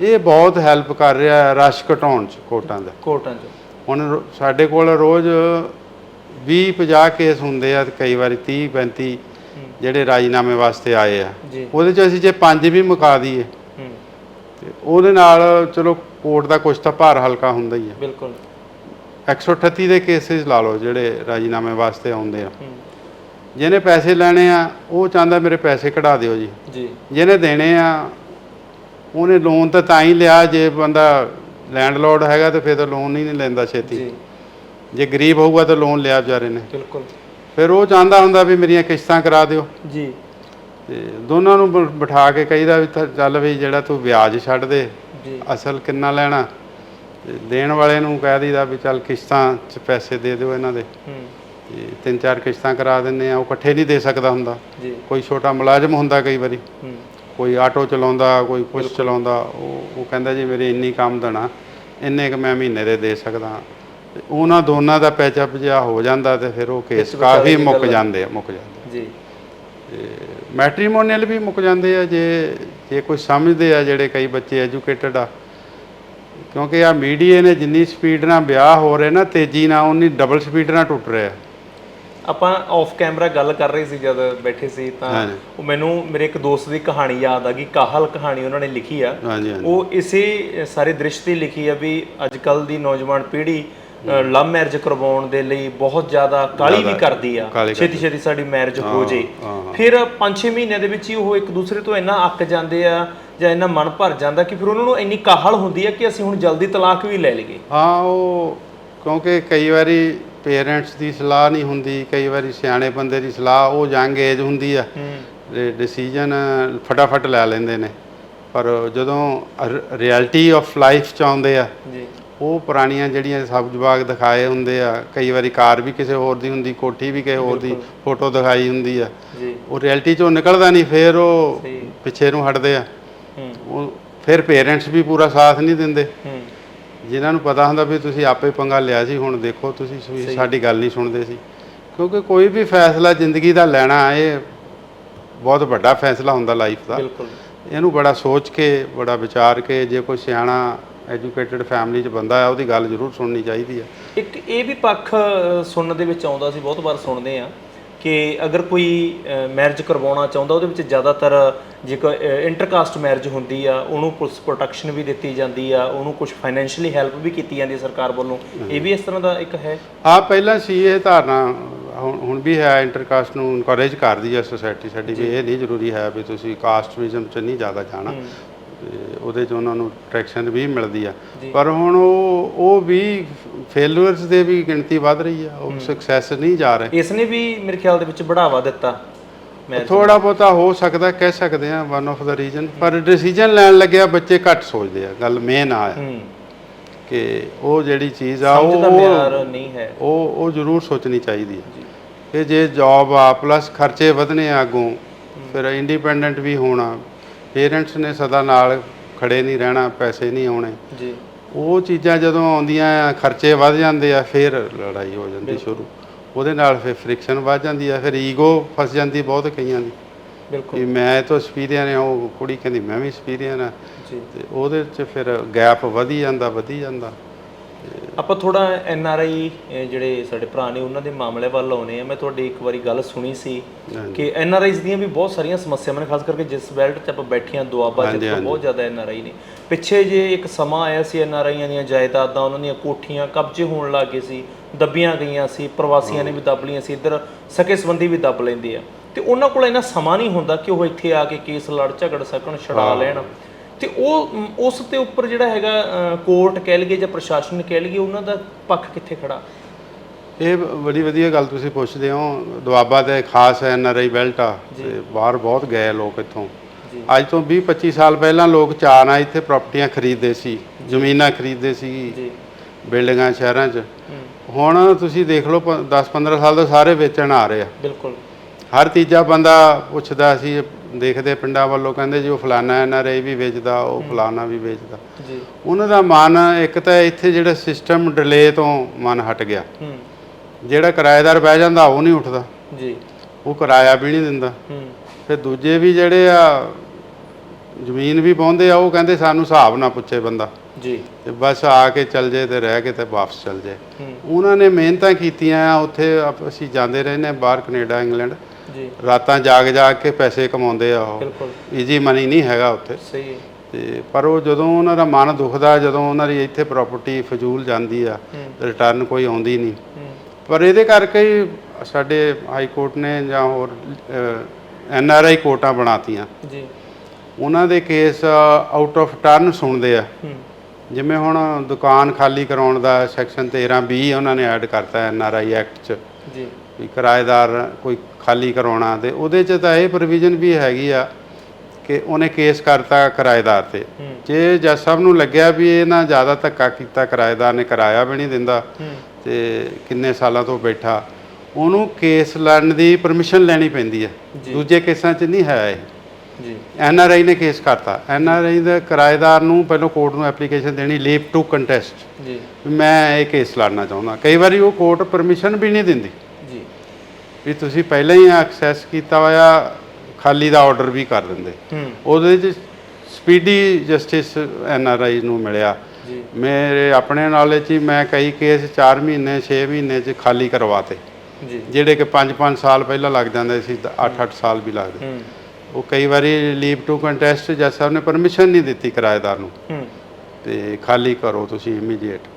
ਇਹ ਬਹੁਤ ਹੈਲਪ ਕਰ ਰਿਹਾ ਹੈ ਰਸ਼ ਘਟਾਉਣ ਚ ਕੋਰਟਾਂ ਦਾ। ਕੋਰਟਾਂ 'ਚ। ਹੁਣ ਸਾਡੇ ਕੋਲ ਰੋਜ਼ 20 50 ਕੇਸ ਹੁੰਦੇ ਆ ਕਈ ਵਾਰੀ 30 35 ਹੂੰ। ਜਿਹੜੇ ਰਾਜੀਨਾਮੇ ਵਾਸਤੇ ਆਏ ਆ। ਉਹਦੇ ਚ ਅਸੀਂ ਜੇ ਪੰਜ ਵੀ ਮੁਕਾ ਦਈਏ ਤੇ ਉਹਦੇ ਨਾਲ ਚਲੋ ਕੋਰਟ ਦਾ ਕੁਝ ਤਾਂ ਭਾਰ ਹਲਕਾ ਹੁੰਦਾ ਹੀ ਆ। ਬਿਲਕੁਲ। 138 ਦੇ ਕੇਸਿਸ ਲਾ ਲਓ ਜਿਹੜੇ ਰਾਜੀਨਾਮੇ ਵਾਸਤੇ ਆਉਂਦੇ ਆ। ਜਿਹਨੇ ਪੈਸੇ ਲੈਣੇ ਆ ਉਹ ਚਾਹੁੰਦਾ ਮੇਰੇ ਪੈਸੇ ਕਢਾ ਦਿਓ ਜੀ। ਜੀ। ਜਿਹਨੇ ਦੇਣੇ ਆ ਉਹਨੇ ਲੋਨ ਤਾਂ ਤਾਂ ਹੀ ਲਿਆ ਜੇ ਬੰਦਾ ਲੈਂਡਲੋਰਡ ਹੈਗਾ ਤੇ ਫਿਰ ਤਾਂ ਲੋਨ ਹੀ ਨਹੀਂ ਲੈਂਦਾ ਛੇਤੀ। ਜੀ। ਜੇ ਗਰੀਬ ਹੋਊਗਾ ਤਾਂ ਲੋਨ ਲਿਆ ਵਿਚਾਰੇ ਨੇ। ਬਿਲਕੁਲ। ਫਿਰ ਉਹ ਚਾਹੁੰਦਾ ਹੁੰਦਾ ਵੀ ਮੇਰੀਆਂ ਕਿਸ਼ਤਾਂ ਕਰਾ ਦਿਓ। ਜੀ। ਤੇ ਦੋਨਾਂ ਨੂੰ ਬਿਠਾ ਕੇ ਕਹੀਦਾ ਵੀ ਚੱਲ ਵੀ ਜਿਹੜਾ ਤੂੰ ਵਿਆਜ ਛੱਡ ਦੇ ਜੀ। ਅਸਲ ਕਿੰਨਾ ਲੈਣਾ। ਦੇਣ ਵਾਲੇ ਨੂੰ ਕਹਿ ਦਈਦਾ ਵੀ ਚੱਲ ਕਿਸ਼ਤਾਂ 'ਚ ਪੈਸੇ ਦੇ ਦਿਓ ਇਹਨਾਂ ਦੇ। ਹੂੰ। ਤੇ ਤਿੰਨ ਚਾਰ ਕਿਸ਼ਤਾਂ ਕਰਾ ਦਿੰਨੇ ਆ ਉਹ ਇਕੱਠੇ ਨਹੀਂ ਦੇ ਸਕਦਾ ਹੁੰਦਾ। ਜੀ। ਕੋਈ ਛੋਟਾ ਮੁਲਾਜ਼ਮ ਹੁੰਦਾ ਕਈ ਵਾਰੀ। ਹੂੰ। ਕੋਈ ਆਟੋ ਚਲਾਉਂਦਾ ਕੋਈ ਕੁਛ ਚਲਾਉਂਦਾ ਉਹ ਉਹ ਕਹਿੰਦਾ ਜੀ ਮੇਰੀ ਇੰਨੀ ਆਮਦਨ ਆ ਇੰਨੇ ਕੁ ਮੈਂ ਮਹੀਨੇ ਦੇ ਦੇ ਸਕਦਾ। ਤੇ ਉਹਨਾਂ ਦੋਨਾਂ ਦਾ ਪੈਚਅਪ ਜਿਹਾ ਹੋ ਜਾਂਦਾ ਤੇ ਫਿਰ ਉਹ ਕੇਸ ਕਾਫੀ ਮੁੱਕ। ਜਾਂਦੇ ਆ ਮੁੱਕ ਜਾਂਦੇ ਜੀ। ਮੈਟ੍ਰੀਮੋਨੀਅਲ ਵੀ ਮੁੱਕ ਜਾਂਦੇ ਆ ਜੇ ਜੇ ਕੋਈ ਸਮਝਦੇ ਆ ਜਿਹੜੇ ਕਈ ਬੱਚੇ ਐਜੂਕੇਟਡ ਆ। ਕਿਉਂਕਿ ਆ ਮੀਡੀਆ ਨੇ ਜਿੰਨੀ ਸਪੀਡ ਨਾਲ ਵਿਆਹ ਹੋ ਰਹੇ ਨਾ ਤੇਜ਼ੀ ਨਾਲ ਉਨੀ ਡਬਲ ਸਪੀਡ ਨਾਲ ਟੁੱਟ ਰਿਹਾ। ਆਪਾਂ ਆਫ ਕੈਮਰਾ ਗੱਲ ਕਰ ਰਹੇ ਸੀ ਜਦ ਬੈਠੇ ਸੀ ਤਾਂ। ਉਹ ਮੈਨੂੰ ਮੇਰੇ ਇੱਕ ਦੋਸਤ ਦੀ ਕਹਾਣੀ ਯਾਦ ਆ ਗਈ ਕਾਹਲ ਕਹਾਣੀ ਉਹਨਾਂ ਨੇ ਲਿਖੀ ਆ। ਉਹ ਇਸੇ ਸਾਰੇ ਦ੍ਰਿਸ਼ ਤੇ ਲਿਖੀ ਆ ਵੀ ਅੱਜ ਕੱਲ ਦੀ ਨੌਜਵਾਨ ਪੀੜ੍ਹੀ ਲਵ ਮੈਰਿਜ ਕਰਵਾਉਣ ਦੇ ਲਈ ਬਹੁਤ ਜ਼ਿਆਦਾ ਕਾਲੀ ਵੀ ਕਰਦੀ ਆ। ਛੇਤੀ ਛੇਤੀ ਸਾਡੀ ਮੈਰਿਜ ਹੋ ਜੇ। ਫਿਰ 5-6 ਮਹੀਨਿਆਂ ਦੇ ਵਿੱਚ ਹੀ ਉਹ ਇੱਕ ਦੂਸਰੇ ਤੋਂ ਇੰਨਾ ਅੱਕ ਜਾਂਦੇ ਆ ਜਾਂ ਇੰਨਾ ਮਨ ਭਰ ਜਾਂਦਾ ਕਿ ਫਿਰ ਉਹਨਾਂ ਨੂੰ ਇੰਨੀ ਕਾਹਲ ਹੁੰਦੀ ਆ ਕਿ ਅਸੀਂ ਹੁਣ ਜਲਦੀ ਤਲਾਕ ਵੀ ਲੈ ਲਈਏ। ਹਾਂ ਉਹ ਕਿਉਂਕਿ ਕਈ ਵਾਰੀ ਪੇਰੈਂਟਸ ਦੀ ਸਲਾਹ ਨਹੀਂ ਹੁੰਦੀ ਕਈ ਵਾਰੀ ਸਿਆਣੇ ਬੰਦੇ ਦੀ ਸਲਾਹ ਉਹ ਯੰਗ ਏਜ ਹੁੰਦੀ ਆ ਡਿਸੀਜਨ ਫਟਾਫਟ ਲੈ ਲੈਂਦੇ ਨੇ। ਪਰ ਜਦੋਂ ਰਿਐਲਿਟੀ ਆਫ ਲਾਈਫ ਚ ਆਉਂਦੇ ਆ ਜੀ। ਉਹ ਪੁਰਾਣੀਆਂ ਜਿਹੜੀਆਂ ਸਬਜ਼ ਬਾਗ ਦਿਖਾਏ ਹੁੰਦੇ ਆ ਕਈ ਵਾਰੀ ਕਾਰ ਵੀ ਕਿਸੇ ਹੋਰ ਦੀ ਹੁੰਦੀ ਕੋਠੀ ਵੀ ਕਿਸੇ ਹੋਰ ਦੀ ਫੋਟੋ ਦਿਖਾਈ ਹੁੰਦੀ ਆ। ਉਹ ਰਿਐਲਿਟੀ ਚੋਂ ਨਿਕਲਦਾ ਨਹੀਂ ਫਿਰ ਉਹ ਪਿੱਛੇ ਨੂੰ ਹਟਦੇ ਆ। ਉਹ ਫਿਰ ਪੇਰੈਂਟਸ ਵੀ ਪੂਰਾ ਸਾਥ ਨਹੀਂ ਦਿੰਦੇ। ਜਿਨ੍ਹਾਂ ਨੂੰ ਪਤਾ ਹੁੰਦਾ ਵੀ ਤੁਸੀਂ ਆਪੇ ਪੰਗਾ ਲਿਆ ਸੀ ਹੁਣ ਦੇਖੋ ਤੁਸੀਂ ਸਾਡੀ ਗੱਲ ਨਹੀਂ ਸੁਣਦੇ ਸੀ। ਕਿਉਂਕਿ ਕੋਈ ਵੀ ਫੈਸਲਾ ਜ਼ਿੰਦਗੀ ਦਾ ਲੈਣਾ ਇਹ ਬਹੁਤ ਵੱਡਾ ਫੈਸਲਾ ਹੁੰਦਾ ਲਾਈਫ ਦਾ। ਬਿਲਕੁਲ। ਇਹਨੂੰ ਬੜਾ ਸੋਚ ਕੇ ਬੜਾ ਵਿਚਾਰ ਕੇ ਜੇ ਕੋਈ ਸਿਆਣਾ ਐਜੂਕੇਟਿਡ ਫੈਮਿਲੀ 'ਚ ਬੰਦਾ ਹੈ ਉਹਦੀ ਗੱਲ ਜ਼ਰੂਰ ਸੁਣਨੀ ਚਾਹੀਦੀ ਹੈ ਇੱਕ ਇਹ ਵੀ ਪੱਖ ਅ, ਸੁਣਨ ਦੇ ਵਿੱਚ ਆਉਂਦਾ ਸੀ ਬਹੁਤ ਵਾਰ ਸੁਣਦੇ ਆ। ਕਿ ਅਗਰ ਕੋਈ ਮੈਰਿਜ ਕਰਵਾਉਣਾ ਚਾਹੁੰਦਾ ਉਹਦੇ ਵਿੱਚ ਜ਼ਿਆਦਾਤਰ ਜੇਕਰ ਇੰਟਰਕਾਸਟ ਮੈਰਿਜ ਹੁੰਦੀ ਆ ਉਹਨੂੰ ਪੁਲਿਸ ਪ੍ਰੋਟੈਕਸ਼ਨ ਵੀ ਦਿੱਤੀ ਜਾਂਦੀ ਆ ਉਹਨੂੰ ਕੁਝ ਫਾਈਨੈਂਸ਼ੀਅਲੀ ਹੈਲਪ ਵੀ ਕੀਤੀ ਜਾਂਦੀ ਸਰਕਾਰ ਵੱਲੋਂ ਇਹ ਵੀ ਇਸ ਤਰ੍ਹਾਂ ਦਾ ਇੱਕ ਹੈ? ਆ ਪਹਿਲਾਂ ਸੀ ਇਹ ਧਾਰਨਾ ਹੁਣ ਹੁਣ ਵੀ ਹੈ ਇੰਟਰਕਾਸਟ ਨੂੰ ਇਨਕੋਰੇਜ ਕਰਦੀ ਹੈ ਸੋਸਾਇਟੀ ਸਾਡੀ ਵੀ ਇਹ ਨਹੀਂ ਜ਼ਰੂਰੀ ਹੈ ਵੀ ਤੁਸੀਂ ਕਾਸਟਿਜ਼ਮ 'ਚ ਨਹੀਂ ਜ਼ਿਆਦਾ ਜਾਣਾ। ਉਹਦੇ 'ਚ ਉਹਨਾਂ ਨੂੰ ਪ੍ਰੋਟੈਕਸ਼ਨ ਵੀ ਮਿਲਦੀ ਆ। ਪਰ ਹੁਣ ਉਹ ਉਹ ਵੀ ਫੇਲੂਅਰਸ ਦੇ ਵੀ ਗਿਣਤੀ ਵੱਧ ਰਹੀ ਆ ਉਹ ਸਕਸੈਸ ਨਹੀਂ ਜਾ ਰਹੇ। ਇਸ ਨੇ ਵੀ ਮੇਰੇ ਖਿਆਲ ਦੇ ਵਿੱਚ ਬੜਾਵਾ ਦਿੱਤਾ। ਥੋੜਾ ਬਹੁਤਾ ਹੋ ਸਕਦਾ ਕਹਿ ਸਕਦੇ ਆ ਵਨ ਆਫ ਦਾ ਰੀਜਨ ਪਰ ਡਿਸੀਜਨ ਲੈਣ ਲੱਗਿਆ ਬੱਚੇ ਘੱਟ ਸੋਚਦੇ ਆ। ਗੱਲ ਮੇਨ ਆ। ਕਿ ਉਹ ਜਿਹੜੀ ਚੀਜ਼ ਆ ਉਹ ਨਹੀਂ ਹੈ। ਉਹ ਉਹ ਜ਼ਰੂਰ ਸੋਚਣੀ ਚਾਹੀਦੀ ਹੈ ਕਿ ਜੇ ਜੌਬ ਆ ਪਲੱਸ ਖਰਚੇ ਵਧਨੇ ਆ ਅੱਗੋਂ ਫਿਰ ਇੰਡੀਪੈਂਡੈਂਟ ਵੀ ਹੋਣਾ। ਪੇਰੈਂਟਸ ਨੇ ਸਦਾ ਨਾਲ ਖੜੇ ਨਹੀਂ ਰਹਿਣਾ ਪੈਸੇ ਨਹੀਂ ਆਉਣੇ। ਜੀ। ਉਹ ਚੀਜ਼ਾਂ ਜਦੋਂ ਆਉਂਦੀਆਂ ਆ ਖਰਚੇ ਵੱਧ ਜਾਂਦੇ ਆ ਫਿਰ ਲੜਾਈ ਹੋ ਜਾਂਦੀ ਸ਼ੁਰੂ। ਉਹਦੇ ਨਾਲ ਫਿਰ ਫ੍ਰਿਕਸ਼ਨ ਵੱਧ ਜਾਂਦੀ ਆ ਫਿਰ ਈਗੋ ਫਸ ਜਾਂਦੀ ਬਹੁਤ ਕਈਆਂ ਦੀ। ਬਿਲਕੁਲ। ਮੈਂ ਤਾਂ ਸਪੀਰੀਅਰ ਆ ਉਹ ਕੁੜੀ ਕਹਿੰਦੀ ਮੈਂ ਵੀ ਸਪੀਰੀਅਰ ਆ। ਜੀ। ਤੇ ਉਹਦੇ 'ਚ ਫਿਰ ਗੈਪ ਵਧੀ ਜਾਂਦਾ ਵਧੀ ਜਾਂਦਾ। ਆਪਾਂ ਥੋੜਾ ਐਨ ਆਰ ਆਈ ਜਿਹੜੇ ਸਾਡੇ ਭਰਾ ਨੇ ਉਹਨਾਂ ਦੇ ਮਾਮਲੇ ਵੱਲ ਆਉਨੇ ਆ ਮੈਂ ਤੁਹਾਡੀ ਇੱਕ ਵਾਰੀ ਗੱਲ ਸੁਣੀ ਸੀ। ਕਿ ਐਨ ਆਰ ਆਈਜ਼ ਦੀਆਂ ਵੀ ਬਹੁਤ ਸਾਰੀਆਂ ਸਮੱਸਿਆਵਾਂ ਨੇ ਖਾਸ ਕਰਕੇ ਜਿਸ ਬੈਲਟ 'ਚ ਆਪਾਂ ਬੈਠੇ ਹਾਂ ਦੁਆਬਾ ਜਿੱਥੇ। ਬਹੁਤ ਜ਼ਿਆਦਾ ਐਨ ਆਰ ਆਈ ਨੇ। ਪਿੱਛੇ ਜੇ ਇੱਕ ਸਮਾਂ ਆਇਆ ਸੀ ਐਨ ਆਰ ਆਈਆਂ ਦੀਆਂ ਜਾਇਦਾਦਾਂ ਉਹਨਾਂ ਦੀਆਂ ਕੋਠੀਆਂ ਕਬਜ਼ੇ ਹੋਣ ਲੱਗ ਗਏ ਸੀ ਦੱਬੀਆਂ ਗਈਆਂ ਸੀ ਪ੍ਰਵਾਸੀਆਂ ਨੇ ਵੀ ਦੱਬ ਲਈਆਂ ਸੀ ਇੱਧਰ ਸਕੇ ਸੰਬੰਧੀ ਵੀ ਦੱਬ ਲੈਂਦੇ ਆ। ਤੇ ਉਹਨਾਂ ਕੋਲ ਇੰਨਾ ਸਮਾਂ ਨਹੀਂ ਹੁੰਦਾ ਕਿ ਉਹ ਇੱਥੇ ਆ ਕੇ ਕੇਸ ਲੜ ਝਗੜ ਸਕਣ ਛਡਾ ਲੈਣ। ਤੇ ਉਹ ਮ, ਉਸ ਤੇ ਉੱਪਰ ਜਿਹੜਾ ਹੈਗਾ ਅ, ਕੋਰਟ ਕਹਿ ਲਈਏ ਜਾਂ ਪ੍ਰਸ਼ਾਸਨ ਕਹਿ ਲਈਏ ਉਹਨਾਂ ਦਾ ਪੱਖ ਕਿੱਥੇ ਖੜਾ? ਇਹ ਬੜੀ ਵਧੀਆ ਗੱਲ ਤੁਸੀਂ ਪੁੱਛਦੇ ਹੋ। ਦੁਆਬਾ ਤੇ ਖਾਸ ਐਨ ਆਰ ਆਈ ਬੈਲਟ ਆ ਤੇ ਬਾਹਰ ਬਹੁਤ ਗਏ ਲੋਕ ਇੱਥੋਂ। ਜੀ। ਅੱਜ ਤੋਂ 20 25 ਸਾਲ ਪਹਿਲਾਂ ਲੋਕ ਨਾਲ ਇੱਥੇ ਪ੍ਰਾਪਰਟੀਆਂ ਖਰੀਦਦੇ ਸੀ। ਜ਼ਮੀਨਾਂ ਖਰੀਦਦੇ ਸੀ। ਜੀ। ਬਿਲਡਿੰਗਾਂ ਸ਼ਹਿਰਾਂ 'ਚ। ਹੂੰ। ਹੁਣ ਤੁਸੀਂ ਦੇਖ ਲਓ 10 15 ਸਾਲ ਤੋਂ ਸਾਰੇ ਵੇਚਣ ਆ ਰਹੇ ਆ। ਬਿਲਕੁਲ। ਹਰ ਤੀਜਾ ਬੰਦਾ ਪੁੱਛਦਾ ਸੀ ਦੇਖਦੇ ਪਿੰਡਾਂ ਵੱਲੋਂ ਕਹਿੰਦੇ ਜੀ ਉਹ ਫਲਾਨਾ ਐਨ ਆਰ ਆਈ ਵੀ ਵੇਚਦਾ ਉਹ ਫਲਾਨਾ ਵੀ ਵੇਚਦਾ। ਜੀ। ਉਹਨਾਂ ਦਾ ਮਨ ਇੱਕ ਤਾਂ ਇੱਥੇ ਜਿਹੜਾ ਸਿਸਟਮ ਡਿਲੇ ਤੋਂ ਮਨ ਹਟ ਗਿਆ। ਹੂੰ। ਜਿਹੜਾ ਕਿਰਾਏਦਾਰ ਬਹਿ ਜਾਂਦਾ ਉਹ ਨਹੀਂ ਉੱਠਦਾ। ਜੀ। ਉਹ ਕਿਰਾਇਆ ਵੀ ਨਹੀਂ ਦਿੰਦਾ। ਹੂੰ। ਫਿਰ ਦੂਜੇ ਵੀ ਜਿਹੜੇ ਆ ਜ਼ਮੀਨ ਵੀ ਪਾਉਂਦੇ ਆ ਉਹ ਕਹਿੰਦੇ ਸਾਨੂੰ ਹਿਸਾਬ ਨਾ ਪੁੱਛੇ ਬੰਦਾ। ਜੀ। ਤੇ ਬਸ ਆ ਕੇ ਚੱਲ ਜੇ ਤੇ ਰਹਿ ਕੇ ਤੇ ਵਾਪਸ ਚੱਲ ਜੇ ਉਹਨਾਂ ਨੇ ਮਿਹਨਤਾਂ ਕੀਤੀਆਂ ਆ ਉੱਥੇ ਆਪ- ਅਸੀਂ ਜਾਂਦੇ ਰਹਿੰਦੇ ਹਾਂ ਬਾਹਰ ਕੈਨੇਡਾ ਇੰਗਲੈਂਡ। ਜੀ। ਰਾਤਾਂ ਜਾਗ ਜਾਗ ਕੇ ਪੈਸੇ ਕਮਾਉਂਦੇ ਆ ਉਹ। ਬਿਲਕੁਲ। ਈਜੀ ਮਨੀ ਨਹੀਂ ਹੈਗਾ ਉੱਥੇ। ਸਹੀ ਹੈ। ਤੇ ਪਰ ਉਹ ਜਦੋਂ ਉਹਨਾਂ ਦਾ ਮਨ ਦੁਖਦਾ ਜਦੋਂ ਉਹਨਾਂ ਦੀ ਇੱਥੇ ਪ੍ਰਾਪਰਟੀ ਫਜ਼ੂਲ ਜਾਂਦੀ ਆ ਰਿਟਰਨ ਕੋਈ ਆਉਂਦੀ ਨਹੀਂ। ਪਰ ਇਹਦੇ ਕਰਕੇ ਹੀ ਸਾਡੇ ਹਾਈ ਕੋਰਟ ਨੇ ਜਾਂ ਹੋਰ ਐਨ ਆਰ ਆਈ ਕੋਰਟਾਂ ਬਣਾਤੀਆਂ। ਜੀ। ਉਹਨਾਂ ਦੇ ਕੇਸ ਆਊਟ ਆਫ ਟਰਨ ਸੁਣਦੇ ਆ। ਜਿਵੇਂ ਹੁਣ ਦੁਕਾਨ ਖਾਲੀ ਕਰਾਉਣ ਦਾ ਸੈਕਸ਼ਨ 13 ਬੀ ਉਹਨਾਂ ਨੇ ਐਡ ਕਰਤਾ ਐਨ ਆਰ ਆਈ ਐਕਟ 'ਚ। ਜੀ। ਵੀ ਕਿਰਾਏਦਾਰ ਕੋਈ ਖਾਲੀ ਕਰਾਉਣਾ ਤੇ ਉਹਦੇ 'ਚ ਤਾਂ ਇਹ ਪ੍ਰੋਵੀਜ਼ਨ ਵੀ ਹੈਗੀ ਆ ਕਿ ਉਹਨੇ ਕੇਸ ਕਰਤਾ ਕਿਰਾਏਦਾਰ ਤੇ। ਜੇ ਜੱਜ ਸਾਹਿਬ ਨੂੰ ਲੱਗਿਆ ਵੀ ਇਹ ਨਾ ਜ਼ਿਆਦਾ ਧੱਕਾ ਕੀਤਾ ਕਿਰਾਏਦਾਰ ਨੇ ਕਿਰਾਇਆ ਵੀ ਨਹੀਂ ਦਿੰਦਾ ਤੇ ਕਿੰਨੇ ਸਾਲਾਂ ਤੋਂ ਬੈਠਾ ਉਹਨੂੰ ਕੇਸ ਲੜਨ ਦੀ ਪਰਮਿਸ਼ਨ ਲੈਣੀ ਪੈਂਦੀ ਹੈ। ਦੂਜੇ ਕੇਸਾਂ 'ਚ ਨਹੀਂ ਹੈ ਇਹ। ਜੀ। ਐਨ ਆਰ ਆਈ ਨੇ ਕੇਸ ਕਰਤਾ। ਐਨ ਆਰ ਆਈ ਦਾ ਕਿਰਾਏਦਾਰ ਨੂੰ ਪਹਿਲਾਂ ਕੋਰਟ ਨੂੰ ਐਪਲੀਕੇਸ਼ਨ ਦੇਣੀ ਲੀਵ ਟੂ ਕੰਟੈਸਟ ਜੀ। ਮੈਂ ਇਹ ਕੇਸ ਲੜਨਾ ਚਾਹੁੰਦਾ। ਕਈ ਵਾਰੀ ਉਹ ਕੋਰਟ ਪਰਮਿਸ਼ਨ ਵੀ ਨਹੀਂ ਦਿੰਦੀ। ਵੀ ਤੁਸੀਂ ਪਹਿਲਾਂ ਹੀ ਐਕਸੈਸ ਕੀਤਾ ਹੋਇਆ ਖਾਲੀ ਦਾ ਆਰਡਰ ਵੀ ਕਰ ਦਿੰਦੇ। ਉਹਦੇ 'ਚ speedy justice N R I ਨੂੰ ਮਿਲਿਆ। ਜੀ। ਮੇਰੇ ਆਪਣੇ ਨੌਲੇਜ 'ਚ ਮੈਂ ਕਈ ਕੇਸ 4 ਮਹੀਨੇ 6 ਮਹੀਨੇ 'ਚ ਖਾਲੀ ਕਰਵਾਤੇ। ਜੀ। ਜਿਹੜੇ ਕਿ 5-5 ਸਾਲ ਪਹਿਲਾਂ ਲੱਗ ਜਾਂਦੇ ਸੀ 8-8 ਸਾਲ ਵੀ ਲੱਗਦੇ। ਉਹ ਕਈ ਵਾਰੀ ਲੀਵ ਟੂ ਕੰਟੈਸਟ ਜੱਜ ਸਾਹਿਬ ਨੇ ਪਰਮਿਸ਼ਨ ਨਹੀਂ ਦਿੱਤੀ ਕਿਰਾਏਦਾਰ ਨੂੰ। ਤੇ ਖਾਲੀ ਕਰੋ ਤੁਸੀਂ ਇਮੀਡੀਏਟ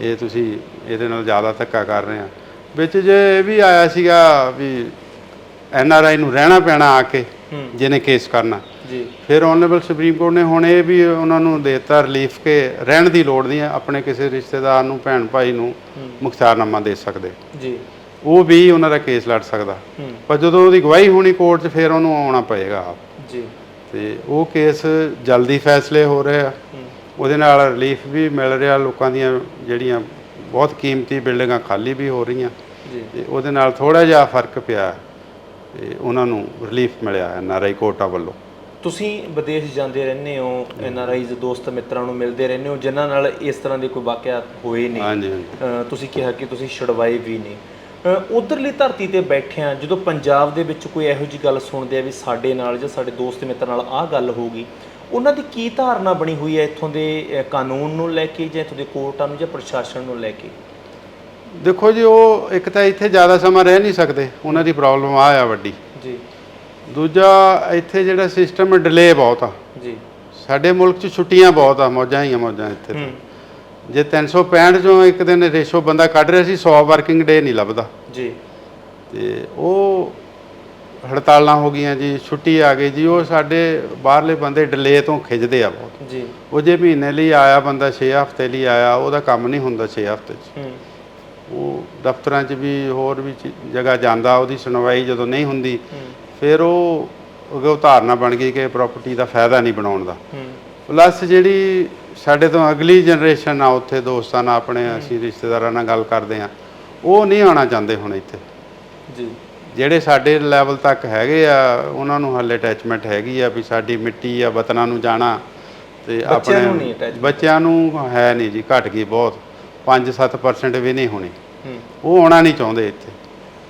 ਇਹ ਤੁਸੀਂ ਇਹਦੇ ਨਾਲ ਜ਼ਿਆਦਾ ਧੱਕਾ ਕਰ ਰਹੇ ਆ। ਵਿੱਚ ਜੇ ਇਹ ਵੀ ਆਇਆ ਸੀਗਾ ਵੀ ਐਨ ਆਰ ਆਈ ਨੂੰ ਰਹਿਣਾ ਪੈਣਾ ਆ ਕੇ ਜਿਹਨੇ ਕੇਸ ਕਰਨਾ। ਜੀ। ਫਿਰ ਆਨਰੇਬਲ ਸੁਪਰੀਮ ਕੋਰਟ ਨੇ ਹੁਣ ਇਹ ਵੀ ਉਹਨਾਂ ਨੂੰ ਦੇਤਾ ਰਿਲੀਫ ਕਿ ਰਹਿਣ ਦੀ ਲੋੜ ਨਹੀਂ ਹੈ ਆਪਣੇ ਕਿਸੇ ਰਿਸ਼ਤੇਦਾਰ ਨੂੰ ਭੈਣ ਭਾਈ ਨੂੰ ਹੂੰ। ਮੁਖਤਿਆਰਨਾਮਾ ਦੇ ਸਕਦੇ। ਜੀ। ਉਹ ਵੀ ਉਹਨਾਂ ਦਾ ਕੇਸ ਲੜ ਸਕਦਾ। ਪਰ ਜਦੋਂ ਉਹਦੀ ਗਵਾਹੀ ਹੋਣੀ ਕੋਰਟ 'ਚ ਫਿਰ ਉਹਨੂੰ ਆਉਣਾ ਪਏਗਾ ਆਪ। ਜੀ। ਤੇ ਉਹ ਕੇਸ ਜਲਦੀ ਫੈਸਲੇ ਹੋ ਰਹੇ ਆ। ਉਹਦੇ ਨਾਲ ਰਿਲੀਫ ਵੀ ਮਿਲ ਰਿਹਾ ਲੋਕਾਂ ਦੀਆਂ ਜਿਹੜੀਆਂ ਬਹੁਤ ਕੀਮਤੀ ਬਿਲਡਿੰਗਾਂ ਖਾਲੀ ਵੀ ਹੋ ਰਹੀਆਂ। ਤੇ ਉਹਦੇ ਨਾਲ ਥੋੜਾ ਜਿਹਾ ਫ਼ਰਕ ਪਿਆ ਤੇ ਉਹਨਾਂ ਨੂੰ ਰਿਲੀਫ ਮਿਲਿਆ ਐਨ ਆਰ ਆਈ ਕੋਰਟਾਂ ਵੱਲੋਂ। ਤੁਸੀਂ ਵਿਦੇਸ਼ ਜਾਂਦੇ ਰਹਿੰਦੇ ਹੋ ਐਨ ਆਰ ਆਈਜ਼ ਦੋਸਤ ਮਿੱਤਰਾਂ ਨੂੰ ਮਿਲਦੇ ਰਹਿੰਦੇ ਹੋ ਜਿਨ੍ਹਾਂ ਨਾਲ ਇਸ ਤਰ੍ਹਾਂ ਦੇ ਕੋਈ ਵਾਕਿਆ ਹੋਏ ਨਹੀਂ। ਹਾਂਜੀ ਤੁਸੀਂ ਕਿਹਾ ਕਿ ਤੁਸੀਂ ਛੁਡਵਾਏ ਵੀ ਨੇ ਉਧਰਲੀ ਧਰਤੀ ਤੇ ਬੈਠਿਆਂ ਜਦੋਂ ਪੰਜਾਬ ਦੇ ਵਿੱਚ ਕੋਈ ਇਹੋ ਜੀ ਗੱਲ ਸੁਣਦੇ ਆ ਵੀ ਸਾਡੇ ਨਾਲ ਜਾਂ ਸਾਡੇ ਦੋਸਤ ਮਿੱਤਰ ਨਾਲ ਆਹ ਗੱਲ ਹੋ ਗਈ ਉਹਨਾਂ ਦੀ ਕੀ ਧਾਰਨਾ ਬਣੀ ਹੋਈ ਹੈ ਇੱਥੋਂ ਦੇ ਕਾਨੂੰਨ ਨੂੰ ਲੈ ਕੇ ਜਾਂ ਇੱਥੋਂ ਦੇ ਕੋਰਟਾਂ ਨੂੰ ਜਾਂ ਪ੍ਰਸ਼ਾਸਨ ਨੂੰ ਲੈ ਕੇ? ਦੇਖੋ ਜੀ ਉਹ ਇੱਕ ਤਾਂ ਇੱਥੇ ਜ਼ਿਆਦਾ ਸਮਾਂ ਰਹਿ ਨਹੀਂ ਸਕਦੇ ਉਹਨਾਂ ਦੀ ਪ੍ਰੋਬਲਮ ਆ ਆ ਵੱਡੀ। ਜੀ। ਦੂਜਾ ਇੱਥੇ ਜਿਹੜਾ ਸਿਸਟਮ ਹੈ ਡਿਲੇ ਬਹੁਤ ਆ। ਜੀ। ਸਾਡੇ ਮੁਲਕ 'ਚ ਛੁੱਟੀਆਂ ਬਹੁਤ ਆ ਮੌਜਾਂ ਹੀ ਆ ਮੌਜਾਂ ਇੱਥੇ ਤਾਂ। ਜੇ 365 ਚੋਂ ਇੱਕ ਦਿਨ ਰੇਸ਼ੋ ਬੰਦਾ ਕੱਢ ਰਿਹਾ ਸੀ 100 ਵਰਕਿੰਗ ਡੇ ਨਹੀਂ ਲੱਭਦਾ। ਜੀ। ਤੇ ਉਹ ਹੜਤਾਲਾਂ ਹੋ ਗਈਆਂ ਜੀ ਛੁੱਟੀ ਆ ਗਈ ਜੀ ਉਹ ਸਾਡੇ ਬਾਹਰਲੇ ਬੰਦੇ ਡਿਲੇ ਤੋਂ ਖਿੱਚਦੇ ਆ ਬਹੁਤ। ਜੀ। ਉਹ ਜੇ ਮਹੀਨੇ ਲਈ ਆਇਆ ਬੰਦਾ 6 ਹਫ਼ਤੇ ਲਈ ਆਇਆ ਉਹਦਾ ਕੰਮ ਨਹੀਂ ਹੁੰਦਾ 6 ਹਫ਼ਤੇ 'ਚ। ਹੂੰ। ਉਹ ਦਫ਼ਤਰਾਂ 'ਚ ਵੀ ਹੋਰ ਵੀ ਚ- ਜਗ੍ਹਾ ਜਾਂਦਾ ਉਹਦੀ ਸੁਣਵਾਈ ਜਦੋਂ ਨਹੀਂ ਹੁੰਦੀ ਫਿਰ ਉਹ ਅੱਗੇ ਉਤਾਰਨਾ ਬਣ ਗਈ ਕਿ ਪ੍ਰਾਪਰਟੀ ਦਾ ਫਾਇਦਾ ਨਹੀਂ ਬਣਾਉਣ ਦਾ। ਹੂੰ। ਪਲੱਸ ਜਿਹੜੀ ਸਾਡੇ ਤੋਂ ਅਗਲੀ ਜਨਰੇਸ਼ਨ ਆ ਉੱਥੇ ਦੋਸਤਾਂ ਨਾਲ ਆਪਣੇ ਅਸੀਂ ਰਿਸ਼ਤੇਦਾਰਾਂ ਨਾਲ ਗੱਲ ਕਰਦੇ ਆ ਉਹ ਨਹੀਂ ਆਉਣਾ ਚਾਹੁੰਦੇ ਹੁਣ ਇੱਥੇ। ਜੀ। ਜਿਹੜੇ ਸਾਡੇ ਲੈਵਲ ਤੱਕ ਹੈਗੇ ਆ ਉਹਨਾਂ ਨੂੰ ਹਾਲੇ ਅਟੈਚਮੈਂਟ ਹੈਗੀ ਆ ਵੀ ਸਾਡੀ ਮਿੱਟੀ ਆ ਵਤਨਾਂ ਨੂੰ ਜਾਣਾ ਤੇ ਬੱਚਿਆਂ ਨੂੰ ਨਹੀਂ attachment? ਬੱਚਿਆਂ ਨੂੰ ਹੈ ਨਹੀਂ ਜੀ ਘਟ ਗਈ ਬਹੁਤ। 5-7% ਵੀ ਨਹੀਂ ਹੋਣੀ। ਉਹ ਆਉਣਾ ਨਹੀਂ ਚਾਹੁੰਦੇ ਇੱਥੇ।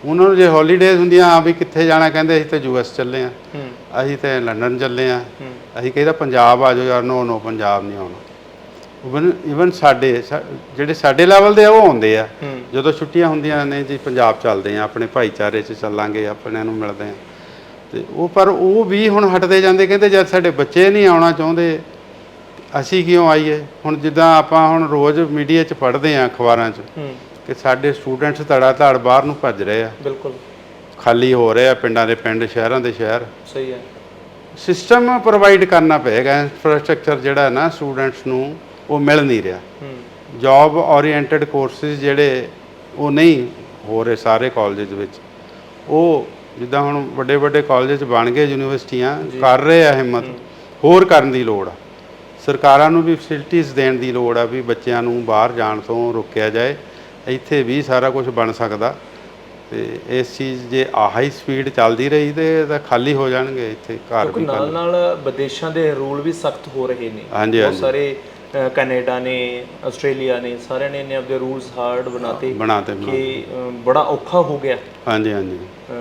ਉਹਨਾਂ ਨੂੰ ਜੇ ਹੌਲੀਡੇਜ਼ ਹੁੰਦੀਆਂ ਆ ਵੀ ਕਿੱਥੇ ਜਾਣਾ ਕਹਿੰਦੇ ਅਸੀਂ ਤਾਂ ਯੂਐਸ ਚੱਲੇ ਆ। ਅਸੀਂ ਤਾਂ ਲੰਡਨ ਚੱਲੇ ਆ। ਅਸੀਂ ਕਹਿੰਦਾ ਪੰਜਾਬ ਆ ਜਾਓ ਯਾਰ ਨੋ ਨੋ ਪੰਜਾਬ ਨਹੀਂ ਆਉਣਾ। ਇਵਨ ਇਵਨ ਸਾਡੇ ਜਿਹੜੇ ਸਾਡੇ ਲੈਵਲ ਦੇ ਆ ਉਹ ਆਉਂਦੇ ਆ। ਜਦੋਂ ਛੁੱਟੀਆਂ ਹੁੰਦੀਆਂ ਨੇ ਜੀ ਪੰਜਾਬ ਚੱਲਦੇ ਆ ਆਪਣੇ ਭਾਈਚਾਰੇ 'ਚ ਚੱਲਾਂਗੇ ਆਪਣਿਆਂ ਨੂੰ ਮਿਲਦੇ ਆ। ਤੇ ਉਹ ਪਰ ਉਹ ਵੀ ਹੁਣ ਹਟਦੇ ਜਾਂਦੇ ਕਹਿੰਦੇ ਜਦ ਸਾਡੇ ਬੱਚੇ ਨਹੀਂ ਆਉਣਾ ਚਾਹੁੰਦੇ ਅਸੀਂ ਕਿਉਂ ਆਈਏ? ਹੁਣ ਜਿੱਦਾਂ ਆਪਾਂ ਹੁਣ ਰੋਜ਼ ਮੀਡੀਆ 'ਚ ਪੜ੍ਹਦੇ ਆ ਅਖਬਾਰਾਂ 'ਚ ਹੂੰ। ਕਿ ਸਾਡੇ ਸਟੂਡੈਂਟਸ ਧੜਾ ਧੜ ਬਾਹਰ ਨੂੰ ਭੱਜ ਰਹੇ ਆ। ਬਿਲਕੁਲ। ਖਾਲੀ ਹੋ ਰਹੇ ਆ ਪਿੰਡਾਂ ਦੇ ਪਿੰਡ ਸ਼ਹਿਰਾਂ ਦੇ ਸ਼ਹਿਰ। ਸਹੀ ਹੈ। ਸਿਸਟਮ ਪ੍ਰੋਵਾਈਡ ਕਰਨਾ ਪਏਗਾ। ਇਨਫਰਾਸਟ੍ਰਕਚਰ ਜਿਹੜਾ ਨਾ ਸਟੂਡੈਂਟਸ ਨੂੰ ਉਹ ਮਿਲ ਨਹੀਂ ਰਿਹਾ। ਹੂੰ। ਜੌਬ ਓਰੀਐਂਟਡ ਕੋਰਸਿਸ ਜਿਹੜੇ ਉਹ ਨਹੀਂ ਹੋ ਰਹੇ ਸਾਰੇ ਕਾਲਜਸ ਵਿੱਚ। ਉਹ ਜਿੱਦਾਂ ਹੁਣ ਵੱਡੇ ਵੱਡੇ ਕਾਲਜਸ ਬਣ ਗਏ ਯੂਨੀਵਰਸਿਟੀਆਂ ਕਰ ਰਹੇ ਆ ਹਿੰਮਤ। ਹੋਰ ਕਰਨ ਦੀ ਲੋੜ ਆ। ਸਰਕਾਰਾਂ ਨੂੰ ਵੀ ਫੈਸਿਲਿਟੀਆਂ ਦੇਣ ਦੀ ਲੋੜ ਆ ਵੀ ਬੱਚਿਆਂ ਨੂੰ ਬਾਹਰ ਜਾਣ ਤੋਂ ਰੋਕਿਆ ਜਾਏ ਇੱਥੇ ਵੀ ਸਾਰਾ ਕੁਝ ਬਣ ਸਕਦਾ। ਤੇ ਇਸ ਚੀਜ਼ ਜੇ ਆਹੀ ਸਪੀਡ ਚੱਲਦੀ ਰਹੀ ਤੇ ਤਾਂ ਖਾਲੀ ਹੋ ਜਾਣਗੇ ਇੱਥੇ ਘਰ ਕਿਉਂਕਿ ਵੀ ਨਾਲ ਖਾਲੀ। ਨਾਲ ਵਿਦੇਸ਼ਾਂ ਦੇ ਰੂਲ ਵੀ ਸਖਤ ਹੋ ਰਹੇ ਨੇ। ਹਾਂਜੀ, ਬਹੁਤ ਹਾਂਜੀ। ਸਾਰੇ ਅ, ਕੈਨੇਡਾ ਨੇ ਆਸਟ੍ਰੇਲੀਆ ਨੇ ਸਾਰਿਆਂ ਨੇ ਨੇ ਆਪਣੇ ਰੂਲਸ ਹਾਰਡ ਬਣਾਤੇ ਬਣਾਤੇ ਬਣਾ ਕਿ ਅ, ਬੜਾ ਔਖਾ ਹੋ ਗਿਆ। ਹਾਂਜੀ ਹਾਂਜੀ। ਅ,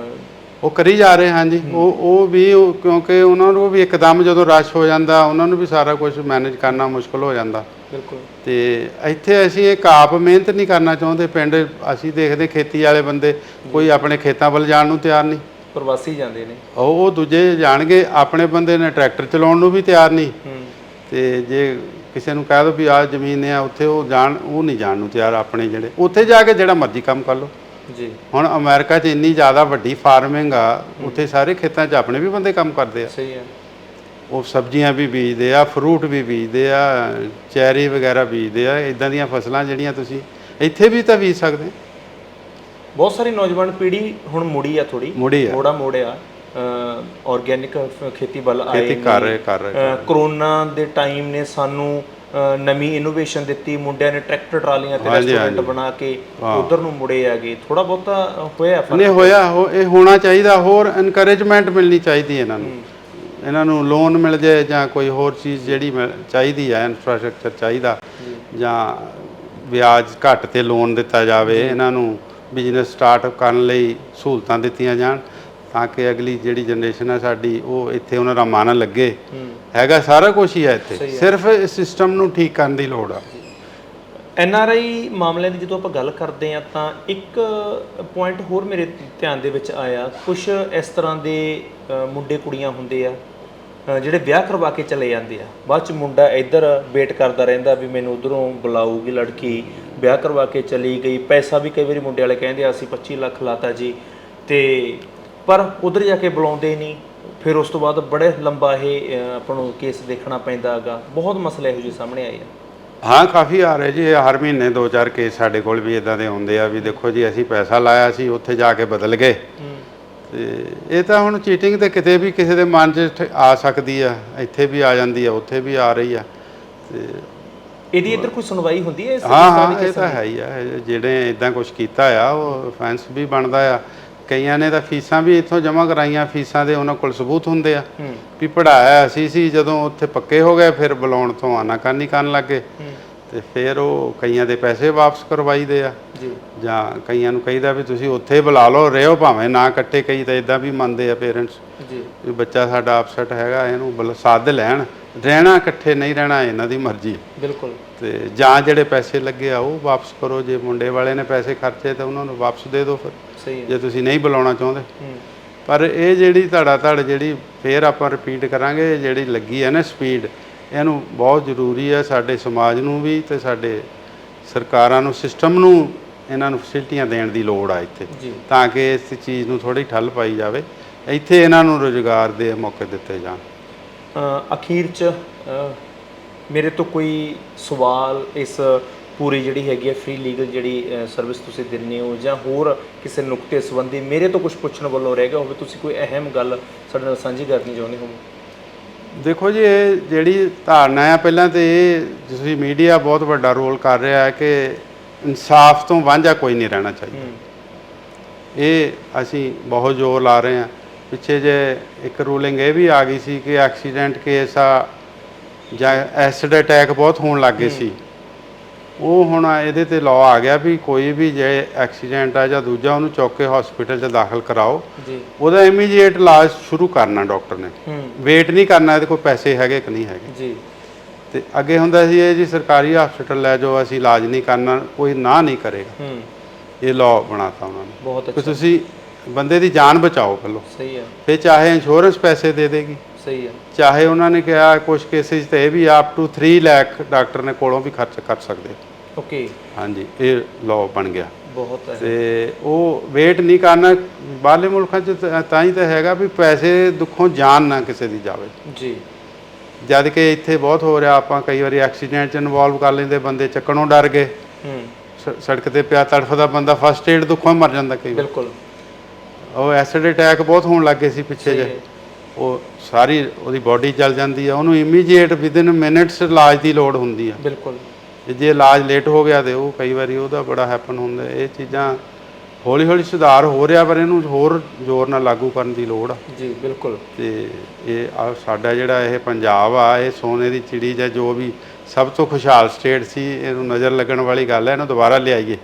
ਉਹ ਕਰੀ ਜਾ ਰਹੇ ਹਾਂਜੀ ਉਹ ਉਹ ਵੀ ਉਹ ਕਿਉਂਕਿ ਉਹਨਾਂ ਨੂੰ ਵੀ ਇੱਕਦਮ ਜਦੋਂ ਰਸ਼ ਹੋ ਜਾਂਦਾ ਉਹਨਾਂ ਨੂੰ ਵੀ ਸਾਰਾ ਕੁਝ ਮੈਨੇਜ ਕਰਨਾ ਮੁਸ਼ਕਲ ਹੋ ਜਾਂਦਾ। ਬਿਲਕੁਲ। ਤੇ ਇੱਥੇ ਅਸੀਂ ਇੱਕ ਆਪ ਮਿਹਨਤ ਨਹੀਂ ਕਰਨਾ ਚਾਹੁੰਦੇ। ਪਿੰਡ ਅਸੀਂ ਦੇਖਦੇ ਖੇਤੀ ਵਾਲੇ ਬੰਦੇ ਕੋਈ ਆਪਣੇ ਖੇਤਾਂ ਵੱਲ ਜਾਣ ਨੂੰ ਤਿਆਰ ਨਹੀਂ। ਪ੍ਰਵਾਸੀ ਜਾਂਦੇ ਨੇ। ਉਹ ਉਹ ਦੂਜੇ ਜਾਣਗੇ ਆਪਣੇ ਬੰਦੇ ਨੇ ਟਰੈਕਟਰ ਚਲਾਉਣ ਨੂੰ ਵੀ ਤਿਆਰ ਨਹੀਂ। ਤੇ ਜੇ ਕਿਸੇ ਨੂੰ ਕਹਿ ਦੋ ਵੀ ਆਹ ਜ਼ਮੀਨ ਆ ਉੱਥੇ ਉਹ ਜਾਣ ਉਹ ਨਹੀਂ ਜਾਣ ਨੂੰ ਤਿਆਰ ਆਪਣੇ ਜਿਹੜੇ। ਉੱਥੇ ਜਾ ਕੇ ਜਿਹੜਾ ਮਰਜ਼ੀ ਕੰਮ ਕਰ ਲਓ। ਜੀ। ਹੁਣ ਅਮਰੀਕਾ 'ਚ ਇੰਨੀ ਜ਼ਿਆਦਾ ਵੱਡੀ ਫਾਰਮਿੰਗ ਆ ਉੱਥੇ ਸਾਰੇ ਖੇਤਾਂ 'ਚ ਆਪਣੇ ਵੀ ਬੰਦੇ ਕੰਮ ਕਰਦੇ ਆ। ਸਹੀ ਹੈ ਉਹ ਸਬਜ਼ੀਆਂ ਵੀ ਬੀਜਦੇ ਆ ਫਰੂਟ ਵੀ ਬੀਜਦੇ ਆ ਚੈਰੀ ਵਗੈਰਾ ਬੀਜਦੇ ਆ ਇਦਾਂ ਦੀਆਂ ਫਸਲਾਂ ਜਿਹੜੀਆਂ ਤੁਸੀਂ ਇੱਥੇ ਵੀ ਤਾਂ ਬੀਜ ਸਕਦੇ। ਬਹੁਤ ਸਾਰੀ ਨੌਜਵਾਨ ਪੀੜ੍ਹੀ ਹੁਣ ਮੁੜੀ ਆ ਥੋੜੀ ਮੁੜੀ ਆ। ਮੋੜਾ ਮੋੜਿਆ ਆਰਗੇਨਿਕ ਖੇਤੀ ਵੱਲ ਆਏ ਖੇਤੀ ਕਰ ਰਹੇ ਕਰ ਰਹੇ ਕਰੋਨਾ ਦੇ ਟਾਈਮ ਨੇ ਸਾਨੂੰ ਨਵੀਂ ਇਨੋਵੇਸ਼ਨ ਦਿੱਤੀ ਮੁੰਡਿਆਂ ਨੇ ਟਰੈਕਟਰ ਟਰਾਲੀਆਂ ਤੇ ਹਾਂਜੀ, ਰੈਸਟੋਰੈਂਟ ਹਾਂਜੀ। ਬਣਾ ਕੇ ਉਧਰ ਨੂੰ ਮੁੜੇ ਆਗੇ ਥੋੜਾ ਬਹੁਤਾ ਹੋਇਆ ਫ਼ਰਕ? ਨਹੀਂ ਹੋਇਆ ਹੋ- ਇਹ ਹੋਣਾ ਚਾਹੀਦਾ ਹੋਰ ਇਨਕਰੇਜਮੈਂਟ ਮਿਲਣੀ ਚਾਹੀਦੀ ਇਹਨਾਂ ਨੂੰ। ਇਹਨਾਂ ਨੂੰ ਲੋਨ ਮਿਲ ਜਾਏ ਜਾਂ ਕੋਈ ਹੋਰ ਚੀਜ਼ ਜਿਹੜੀ ਮਿਲ- ਚਾਹੀਦੀ ਹੈ ਇਨਫਰਾਸਟ੍ਰਕਚਰ ਚਾਹੀਦਾ ਜਾਂ। ਵਿਆਜ ਘੱਟ ਤੇ ਲੋਨ ਦਿੱਤਾ ਜਾਵੇ ਇਹਨਾਂ ਨੂੰ ਬਿਜ਼ਨਸ ਸਟਾਰਟ ਕਰਨ ਲਈ ਸਹੂਲਤਾਂ ਦਿੱਤੀਆਂ ਜਾਣ। ਤਾਂ ਕਿ ਅਗਲੀ ਜਿਹੜੀ ਜਨਰੇਸ਼ਨ ਹੈ ਸਾਡੀ ਉਹ ਇੱਥੇ ਉਹਨਾਂ ਦਾ ਮਨ ਲੱਗੇ। ਹੈਗਾ ਸਾਰਾ ਕੁਝ ਹੀ ਹੈ ਇੱਥੇ। ਸਿਰਫ ਇਸ ਸਿਸਟਮ ਨੂੰ ਠੀਕ ਕਰਨ ਦੀ ਲੋੜ ਆ। ਐਨ ਆਰ ਆਈ ਮਾਮਲਿਆਂ ਦੀ ਜਦੋਂ ਆਪਾਂ ਗੱਲ ਕਰਦੇ ਆ ਤਾਂ ਇੱਕ ਪੁਆਇੰਟ ਹੋਰ ਮੇਰੇ ਧਿਆਨ ਦੇ ਵਿੱਚ ਆਇਆ। ਕੁਝ ਇਸ ਤਰ੍ਹਾਂ ਦੇ ਮੁੰਡੇ ਕੁੜੀਆਂ ਹੁੰਦੇ ਆ ਜਿਹੜੇ ਵਿਆਹ ਕਰਵਾ ਕੇ ਚਲੇ ਜਾਂਦੇ ਆ। ਬਾਅਦ ਚ ਮੁੰਡਾ ਇੱਧਰ ਵੇਟ ਕਰਦਾ ਰਹਿੰਦਾ ਵੀ ਮੈਨੂੰ ਉਧਰੋਂ ਬੁਲਾਊਗੀ ਲੜਕੀ ਵਿਆਹ ਕਰਵਾ ਕੇ ਚਲੀ ਗਈ। ਪੈਸਾ ਵੀ ਕਈ ਵਾਰੀ ਮੁੰਡੇ ਵਾਲੇ ਕਹਿੰਦੇ ਆ ਅਸੀਂ 25 ਲੱਖ ਲਾਤਾ ਜੀ। ਤੇ ਪਰ ਉਧਰ ਜਾ ਕੇ ਬੁਲਾਉਂਦੇ ਨਹੀਂ। ਫਿਰ ਉਸ ਤੋਂ ਬਾਅਦ ਬੜੇ ਲੰਬਾ ਇਹ ਆਪਾਂ ਨੂੰ ਕੇਸ ਦੇਖਣਾ ਪੈਂਦਾ ਹੈਗਾ। ਬਹੁਤ ਮਸਲੇ ਇਹੋ ਜਿਹੇ ਸਾਹਮਣੇ ਆਏ ਆ। ਹਾਂ ਕਾਫੀ ਆ ਰਹੇ ਜੀ। ਹਰ ਮਹੀਨੇ ਦੋ ਚਾਰ ਕੇਸ ਸਾਡੇ ਕੋਲ ਵੀ ਇਦਾਂ ਦੇ ਆਉਂਦੇ ਆ ਵੀ ਦੇਖੋ ਜੀ ਅਸੀਂ ਪੈਸਾ ਲਾਇਆ ਸੀ ਉੱਥੇ ਜਾ ਕੇ ਬਦਲ ਗਏ। ਤੇ ਇਹ ਤਾਂ ਹੁਣ ਚੀਟਿੰਗ ਤੇ ਕਿਤੇ ਵੀ ਕਿਸੇ ਦੇ ਮਨ 'ਚ ਆ ਸਕਦੀ ਆ। ਇੱਥੇ ਵੀ ਆ ਜਾਂਦੀ ਆ ਉੱਥੇ ਵੀ ਆ ਰਹੀ ਆ। ਤੇ ਇਹਦੀ ਇੱਧਰ ਕੋਈ ਸੁਣਵਾਈ ਹੁੰਦੀ ਹੈ ਇਸ ਹਾਂ ਹਾਂ ਇਹ ਤਾਂ ਹੈ ਹੀ ਆ। ਜਿਹੜੇ ਇਦਾਂ ਕੁਝ ਕੀਤਾ ਆ ਉਹ ਫੈਂਸ ਵੀ ਬਣਦਾ ਆ। ਕਈਆਂ ਨੇ ਤਾਂ ਫੀਸਾਂ ਵੀ ਇੱਥੋਂ ਜਮ੍ਹਾਂ ਕਰਾਈਆਂ ਫੀਸਾਂ ਦੇ ਉਹਨਾਂ ਕੋਲ ਸਬੂਤ ਹੁੰਦੇ ਆ ਵੀ ਪੜਾਇਆ ਅਸੀਂ ਸੀ ਜਦੋਂ ਉੱਥੇ ਪੱਕੇ ਹੋ ਗਏ ਫਿਰ ਬੁਲਾਉਣ ਤੋਂ ਆਨਾਕਾਨੀ ਕਰਨ ਲੱਗੇ। ਤੇ ਫਿਰ ਉਹ ਕਈਆਂ ਦੇ ਪੈਸੇ ਵਾਪਸ ਕਰਵਾਈਦੇ ਆ। ਜੀ। ਜਾਂ ਕਈਆਂ ਨੂੰ ਕਹੀਦਾ ਵੀ ਤੁਸੀਂ ਉੱਥੇ ਬੁਲਾ ਲਓ ਰਿਓ ਭਾਵੇਂ ਨਾ ਕੱਟੇ ਕਈ ਤਾਂ ਇਦਾਂ ਵੀ ਮੰਨਦੇ ਆ ਪੇਰੈਂਟਸ ਜੀ। ਵੀ ਬੱਚਾ ਸਾਡਾ ਅਪਸੈਟ ਹੈਗਾ ਇਹਨੂੰ ਬਲ ਸਾਧ ਲੈਣ। ਰਹਿਣਾ ਇਕੱਠੇ ਨਹੀਂ ਰਹਿਣਾ ਇਹਨਾਂ ਦੀ ਮਰਜ਼ੀ। ਬਿਲਕੁਲ। ਤੇ ਜਾਂ ਜਿਹੜੇ ਪੈਸੇ ਲੱਗੇ ਆ ਉਹ ਵਾਪਸ ਕਰੋ। ਜੇ ਮੁੰਡੇ ਵਾਲੇ ਨੇ ਪੈਸੇ ਖਰਚੇ ਤਾਂ ਉਹਨਾਂ ਨੂੰ ਵਾਪਸ ਦੇ ਦਿਓ ਫਿਰ। ਸਹੀ ਹੈ। ਜੇ ਤੁਸੀਂ ਨਹੀਂ ਬੁਲਾਉਣਾ ਚਾਹੁੰਦੇ। ਹੂੰ। ਪਰ ਇਹ ਜਿਹੜੀ ਧੜਾ ਧੜ ਜਿਹੜੀ ਫੇਰ ਆਪਾਂ ਰਿਪੀਟ ਕਰਾਂਗੇ ਇਹ ਜਿਹੜੀ ਲੱਗੀ ਹੈ ਨਾ ਸਪੀਡ ਇਹਨੂੰ ਬਹੁਤ ਜ਼ਰੂਰੀ ਹੈ ਸਾਡੇ ਸਮਾਜ ਨੂੰ ਵੀ ਤੇ ਸਾਡੇ ਸਰਕਾਰਾਂ ਨੂੰ ਸਿਸਟਮ ਨੂੰ ਇਹਨਾਂ ਨੂੰ ਫੈਸਿਲਿਟੀਆਂ ਦੇਣ ਦੀ ਲੋੜ ਆ ਇੱਥੇ। ਜੀ। ਤਾਂ ਕਿ ਇਸ ਚੀਜ਼ ਨੂੰ ਥੋੜੀ ਠੱਲ ਪਾਈ ਜਾਵੇ। ਇੱਥੇ ਇਹਨਾਂ ਨੂੰ ਰੋਜ਼ਗਾਰ ਦੇ ਮੌਕੇ ਦਿੱਤੇ ਜਾਣ। ਅਖੀਰ ਚ ਮੇਰੇ ਤੋਂ ਕੋਈ ਸਵਾਲ ਇਸ ਪੂਰੀ ਜਿਹੜੀ ਹੈਗੀ ਹੈ ਫ੍ਰੀ ਲੀਗਲ ਜਿਹੜੀ ਸਰਵਿਸ ਤੁਸੀਂ ਦਿੰਦੇ ਹੋ ਜਾਂ ਹੋਰ ਕਿਸੇ ਨੁਕਤੇ ਸੰਬੰਧੀ ਮੇਰੇ ਤੋਂ ਕੁਝ ਪੁੱਛਣ ਵੱਲੋਂ ਰਹਿ ਗਿਆ ਹੋਵੇ ਤੁਸੀਂ ਕੋਈ ਅਹਿਮ ਗੱਲ ਸਾਡੇ ਨਾਲ ਸਾਂਝੀ ਕਰਨੀ ਚਾਹੁੰਦੇ ਹੋ? ਦੇਖੋ ਜੀ ਇਹ ਜਿਹੜੀ ਧਾਰਨਾ ਆ ਪਹਿਲਾਂ ਤੇ ਇਹ ਤੁਸੀਂ ਮੀਡੀਆ ਬਹੁਤ ਵੱਡਾ ਰੋਲ ਕਰ ਰਿਹਾ ਹੈ ਕਿ ਇਨਸਾਫ ਤੋਂ ਵਾਂਝਾ ਕੋਈ ਨਹੀਂ ਰਹਿਣਾ ਚਾਹੀਦਾ। ਇਹ ਅਸੀਂ ਬਹੁਤ ਜ਼ੋਰ ਲਾ ਰਹੇ ਹਾਂ। ਪਿੱਛੇ ਜੇ ਇੱਕ ਰੂਲਿੰਗ ਇਹ ਵੀ ਆ ਗਈ ਸੀ ਕਿ ਐਕਸੀਡੈਂਟ ਕੇਸ ਆ ਜਾਂ ਐਸਿਡ ਅਟੈਕ ਬਹੁਤ ਹੋਣ ਲੱਗ ਗਏ ਸੀ। ਉਹ ਹੁਣ ਇਹਦੇ ਤੇ ਲਾਅ ਆ ਗਿਆ ਵੀ ਕੋਈ ਵੀ ਜੇ ਐਕਸੀਡੈਂਟ ਆ ਜਾਂ ਦੂਜਾ ਉਹਨੂੰ ਚੁੱਕ ਕੇ ਹਸਪੀਟਲ 'ਚ ਦਾਖਲ ਕਰਾਓ। ਜੀ। ਉਹਦਾ ਇਮੀਡੀਏਟ ਇਲਾਜ ਸ਼ੁਰੂ ਕਰਨਾ ਡਾਕਟਰ ਨੇ। ਵੇਟ ਨਹੀਂ ਕਰਨਾ ਇਹਦੇ ਕੋਲ ਪੈਸੇ ਹੈਗੇ ਕਿ ਨਹੀਂ ਹੈਗੇ। ਜੀ। ਤੇ ਅੱਗੇ ਹੁੰਦਾ ਸੀ ਇਹ ਜੀ ਸਰਕਾਰੀ ਹਸਪੀਟਲ ਲੈ ਜਾਓ ਅਸੀਂ ਇਲਾਜ ਨਹੀਂ ਕਰਨਾ ਕੋਈ ਨਾ ਨਹੀਂ ਕਰੇਗਾ। ਹੂੰ। ਇਹ ਲਾਅ ਬਣਾਤਾ ਉਹਨਾਂ ਨੇ। ਬਹੁਤ ਕਿ ਅੱਛਾ। ਤੁਸੀਂ ਬੰਦੇ ਦੀ ਜਾਨ ਬਚਾਓ ਪਹਿਲਾਂ। ਸਹੀ ਹੈ ਫਿਰ ਚਾਹੇ ਇੰਸ਼ੋਰੈਂਸ ਪੈਸੇ ਦੇ ਦੇਗੀ। ਸਹੀ ਹੈ ਚਾਹੇ ਉਹਨਾਂ ਨੇ ਕਿਹਾ ਕੁਝ ਕੇਸਿਸ ਤੇ ਇਹ ਵੀ ਅਪ ਟੂ 3 ਲੱਖ ਡਾਕਟਰ ਨੇ ਕੋਲੋਂ ਵੀ ਖਰਚ ਕਰ ਸਕਦੇ। ਓਕੇ ਹਾਂਜੀ ਇਹ ਲਾਅ ਬਣ ਗਿਆ। ਬਹੁਤ ਹੈ। ਤੇ ਉਹ ਵੇਟ ਨਹੀਂ ਕਰਨਾ ਬਾਹਰਲੇ ਮੁਲਕਾਂ 'ਚ ਤਾਂ- ਹੀ ਤਾਂ ਹੈਗਾ ਵੀ ਪੈਸੇ ਦੁੱਖੋਂ ਜਾਨ ਨਾ ਕਿਸੇ ਦੀ ਜਾਵੇ। ਜੀ। ਜਦ ਕਿ ਇੱਥੇ ਬਹੁਤ ਹੋ ਰਿਹਾ ਆਪਾਂ ਕਈ ਵਾਰੀ ਐਕਸੀਡੈਂਟ 'ਚ ਇਨਵੋਲਵ ਕਰ ਲੈਂਦੇ ਬੰਦੇ ਚੱਕਣੋਂ ਡਰ ਗਏ। ਹੂੰ। ਸੜਕ ਤੇ ਪਿਆ ਤੜਫਦਾ ਬੰਦਾ ਫਸਟ ਏਡ ਦੁੱਖੋਂ ਮਰ ਜਾਂਦਾ ਕਈ ਵਾਰ। ਬਿਲਕੁਲ। ਉਹ ਐਸਿਡ ਅਟੈਕ ਬਹੁਤ ਹੋਣ ਲੱਗੇ ਸੀ ਪਿੱਛੇ ਜੇ। ਉਹ ਸਾਰੀ ਉਹਦੀ ਬਾਡੀ ਜਲ ਜਾਂਦੀ ਆ। ਉਹਨੂੰ ਇਮੀਡੀਏਟ ਵਿਦਿਨ ਮਿੰਟਸ ਇਲਾਜ ਦੀ ਲੋੜ ਹੁੰਦੀ ਆ। ਬਿਲਕੁਲ। ਜੇ ਇਲਾਜ ਲੇਟ ਹੋ ਗਿਆ ਤੇ ਉਹ ਕਈ ਵਾਰੀ ਉਹਦਾ ਬੜਾ ਹੈਪਨ ਹੁੰਦਾ। ਇਹ ਚੀਜ਼ਾਂ ਹੌਲੀ ਹੌਲੀ ਸੁਧਾਰ ਹੋ ਰਿਹਾ ਪਰ ਇਹਨੂੰ ਹੋਰ ਜ਼ੋਰ ਨਾਲ ਲਾਗੂ ਕਰਨ ਦੀ ਲੋੜ ਆ। ਜੀ ਬਿਲਕੁਲ। ਤੇ ਇਹ ਸਾਡਾ ਜਿਹੜਾ ਇਹ ਪੰਜਾਬ ਆ ਇਹ ਸੋਨੇ ਦੀ ਚਿੜੀ ਜਾਂ ਜੋ ਵੀ ਸਭ ਤੋਂ ਖੁਸ਼ਹਾਲ ਸਟੇਟ ਸੀ ਇਹਨੂੰ ਨਜ਼ਰ ਲੱਗਣ ਵਾਲੀ ਗੱਲ ਹੈ ਇਹਨੂੰ ਦੁਬਾਰਾ ਲਿਆਈਏ।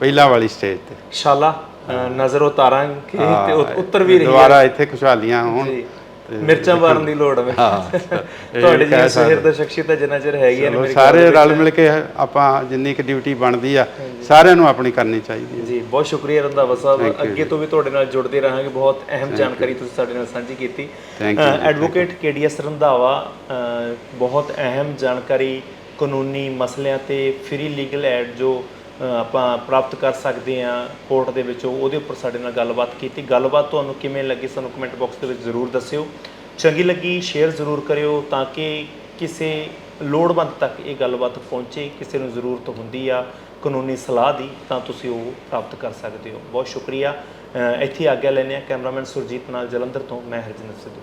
ਪਹਿਲਾਂ ਵਾਲੀ ਸਟੇਜ ਤੇ। ਇਨਸ਼ਾਅੱਲਾ। ਨਜ਼ਰ ਉਤਾਰਾਂਗੇ ਤੇ ਉਤ- ਉੱਤਰ ਵੀ ਰਹੀ ਹੈ ਦੁਬਾਰਾ ਇੱਥੇ ਖੁਸ਼ਹਾਲੀਆਂ ਹੋਣ। ਜੀ। ਮਿਰਚਾਂ ਮਾਰਨ ਦੀ ਲੋੜ ਹੈ। ਹਾਂ ਤੁਹਾਡੇ ਸਕਦੇ। ਸ਼ਹਿਰ ਦਾ ਸ਼ਖਸੀਅਤ ਜਿੰਨਾ ਚਿਰ ਹੈਗੀ ਮੇਰੇ ਸਾਰੇ ਰਲ ਮਿਲ ਕੇ ਆਪਾਂ ਜਿੰਨੀ ਕੁ ਡਿਊਟੀ ਬਣਦੀ ਆ ਸਾਰਿਆਂ ਨੂੰ ਆਪਣੀ ਕਰਨੀ ਚਾਹੀਦੀ ਹੈ ਜੀ ਬਹੁਤ ਸ਼ੁਕਰੀਆ ਰੰਧਾਵਾ ਸਾਹਿਬ। ਅੱਗੇ ਤੋਂ ਵੀ ਤੁਹਾਡੇ ਨਾਲ ਜੁੜਦੇ ਰਹਾਂਗੇ। ਬਹੁਤ ਅਹਿਮ ਜਾਣਕਾਰੀ ਤੁਸੀਂ ਸਾਡੇ ਨਾਲ ਸਾਂਝੀ ਕੀਤੀ। ਐਡਵੋਕੇਟ ਕੇਡੀਐਸ ਰੰਧਾਵਾ ਬਹੁਤ ਅਹਿਮ ਜਾਣਕਾਰੀ ਕਾਨੂੰਨੀ ਮਸਲਿਆਂ ਤੇ ਫ੍ਰੀ ਲੀਗਲ ਐਡ ਜੋ ਆਪਾਂ ਪ੍ਰਾਪਤ ਕਰ ਸਕਦੇ ਹਾਂ ਕੋਰਟ ਦੇ ਵਿੱਚੋਂ, ਉਹਦੇ ਉੱਪਰ ਸਾਡੇ ਨਾਲ ਗੱਲਬਾਤ ਕੀਤੀ। ਗੱਲਬਾਤ ਤੁਹਾਨੂੰ ਕਿਵੇਂ ਲੱਗੀ ਸਾਨੂੰ ਕਮੈਂਟ ਬਾਕਸ ਦੇ ਵਿੱਚ ਜ਼ਰੂਰ ਦੱਸਿਓ। ਚੰਗੀ ਲੱਗੀ ਸ਼ੇਅਰ ਜ਼ਰੂਰ ਕਰਿਓ ਤਾਂ ਕਿ ਕਿਸੇ ਲੋੜਵੰਦ ਤੱਕ ਇਹ ਗੱਲਬਾਤ ਪਹੁੰਚੇ, ਕਿਸੇ ਨੂੰ ਜ਼ਰੂਰਤ ਹੁੰਦੀ ਆ ਕਾਨੂੰਨੀ ਸਲਾਹ ਦੀ, ਤਾਂ ਤੁਸੀਂ ਉਹ ਪ੍ਰਾਪਤ ਕਰ ਸਕਦੇ ਹੋ। ਬਹੁਤ ਸ਼ੁਕਰੀਆ। ਇੱਥੇ ਆਗਿਆ ਲੈਂਦੇ ਹਾਂ। ਕੈਮਰਾਮੈਨ ਸੁਰਜੀਤ ਨਾਲ ਜਲੰਧਰ ਤੋਂ, ਮੈਂ ਹਰਜਿੰਦਰ ਸਿੱਧੂ।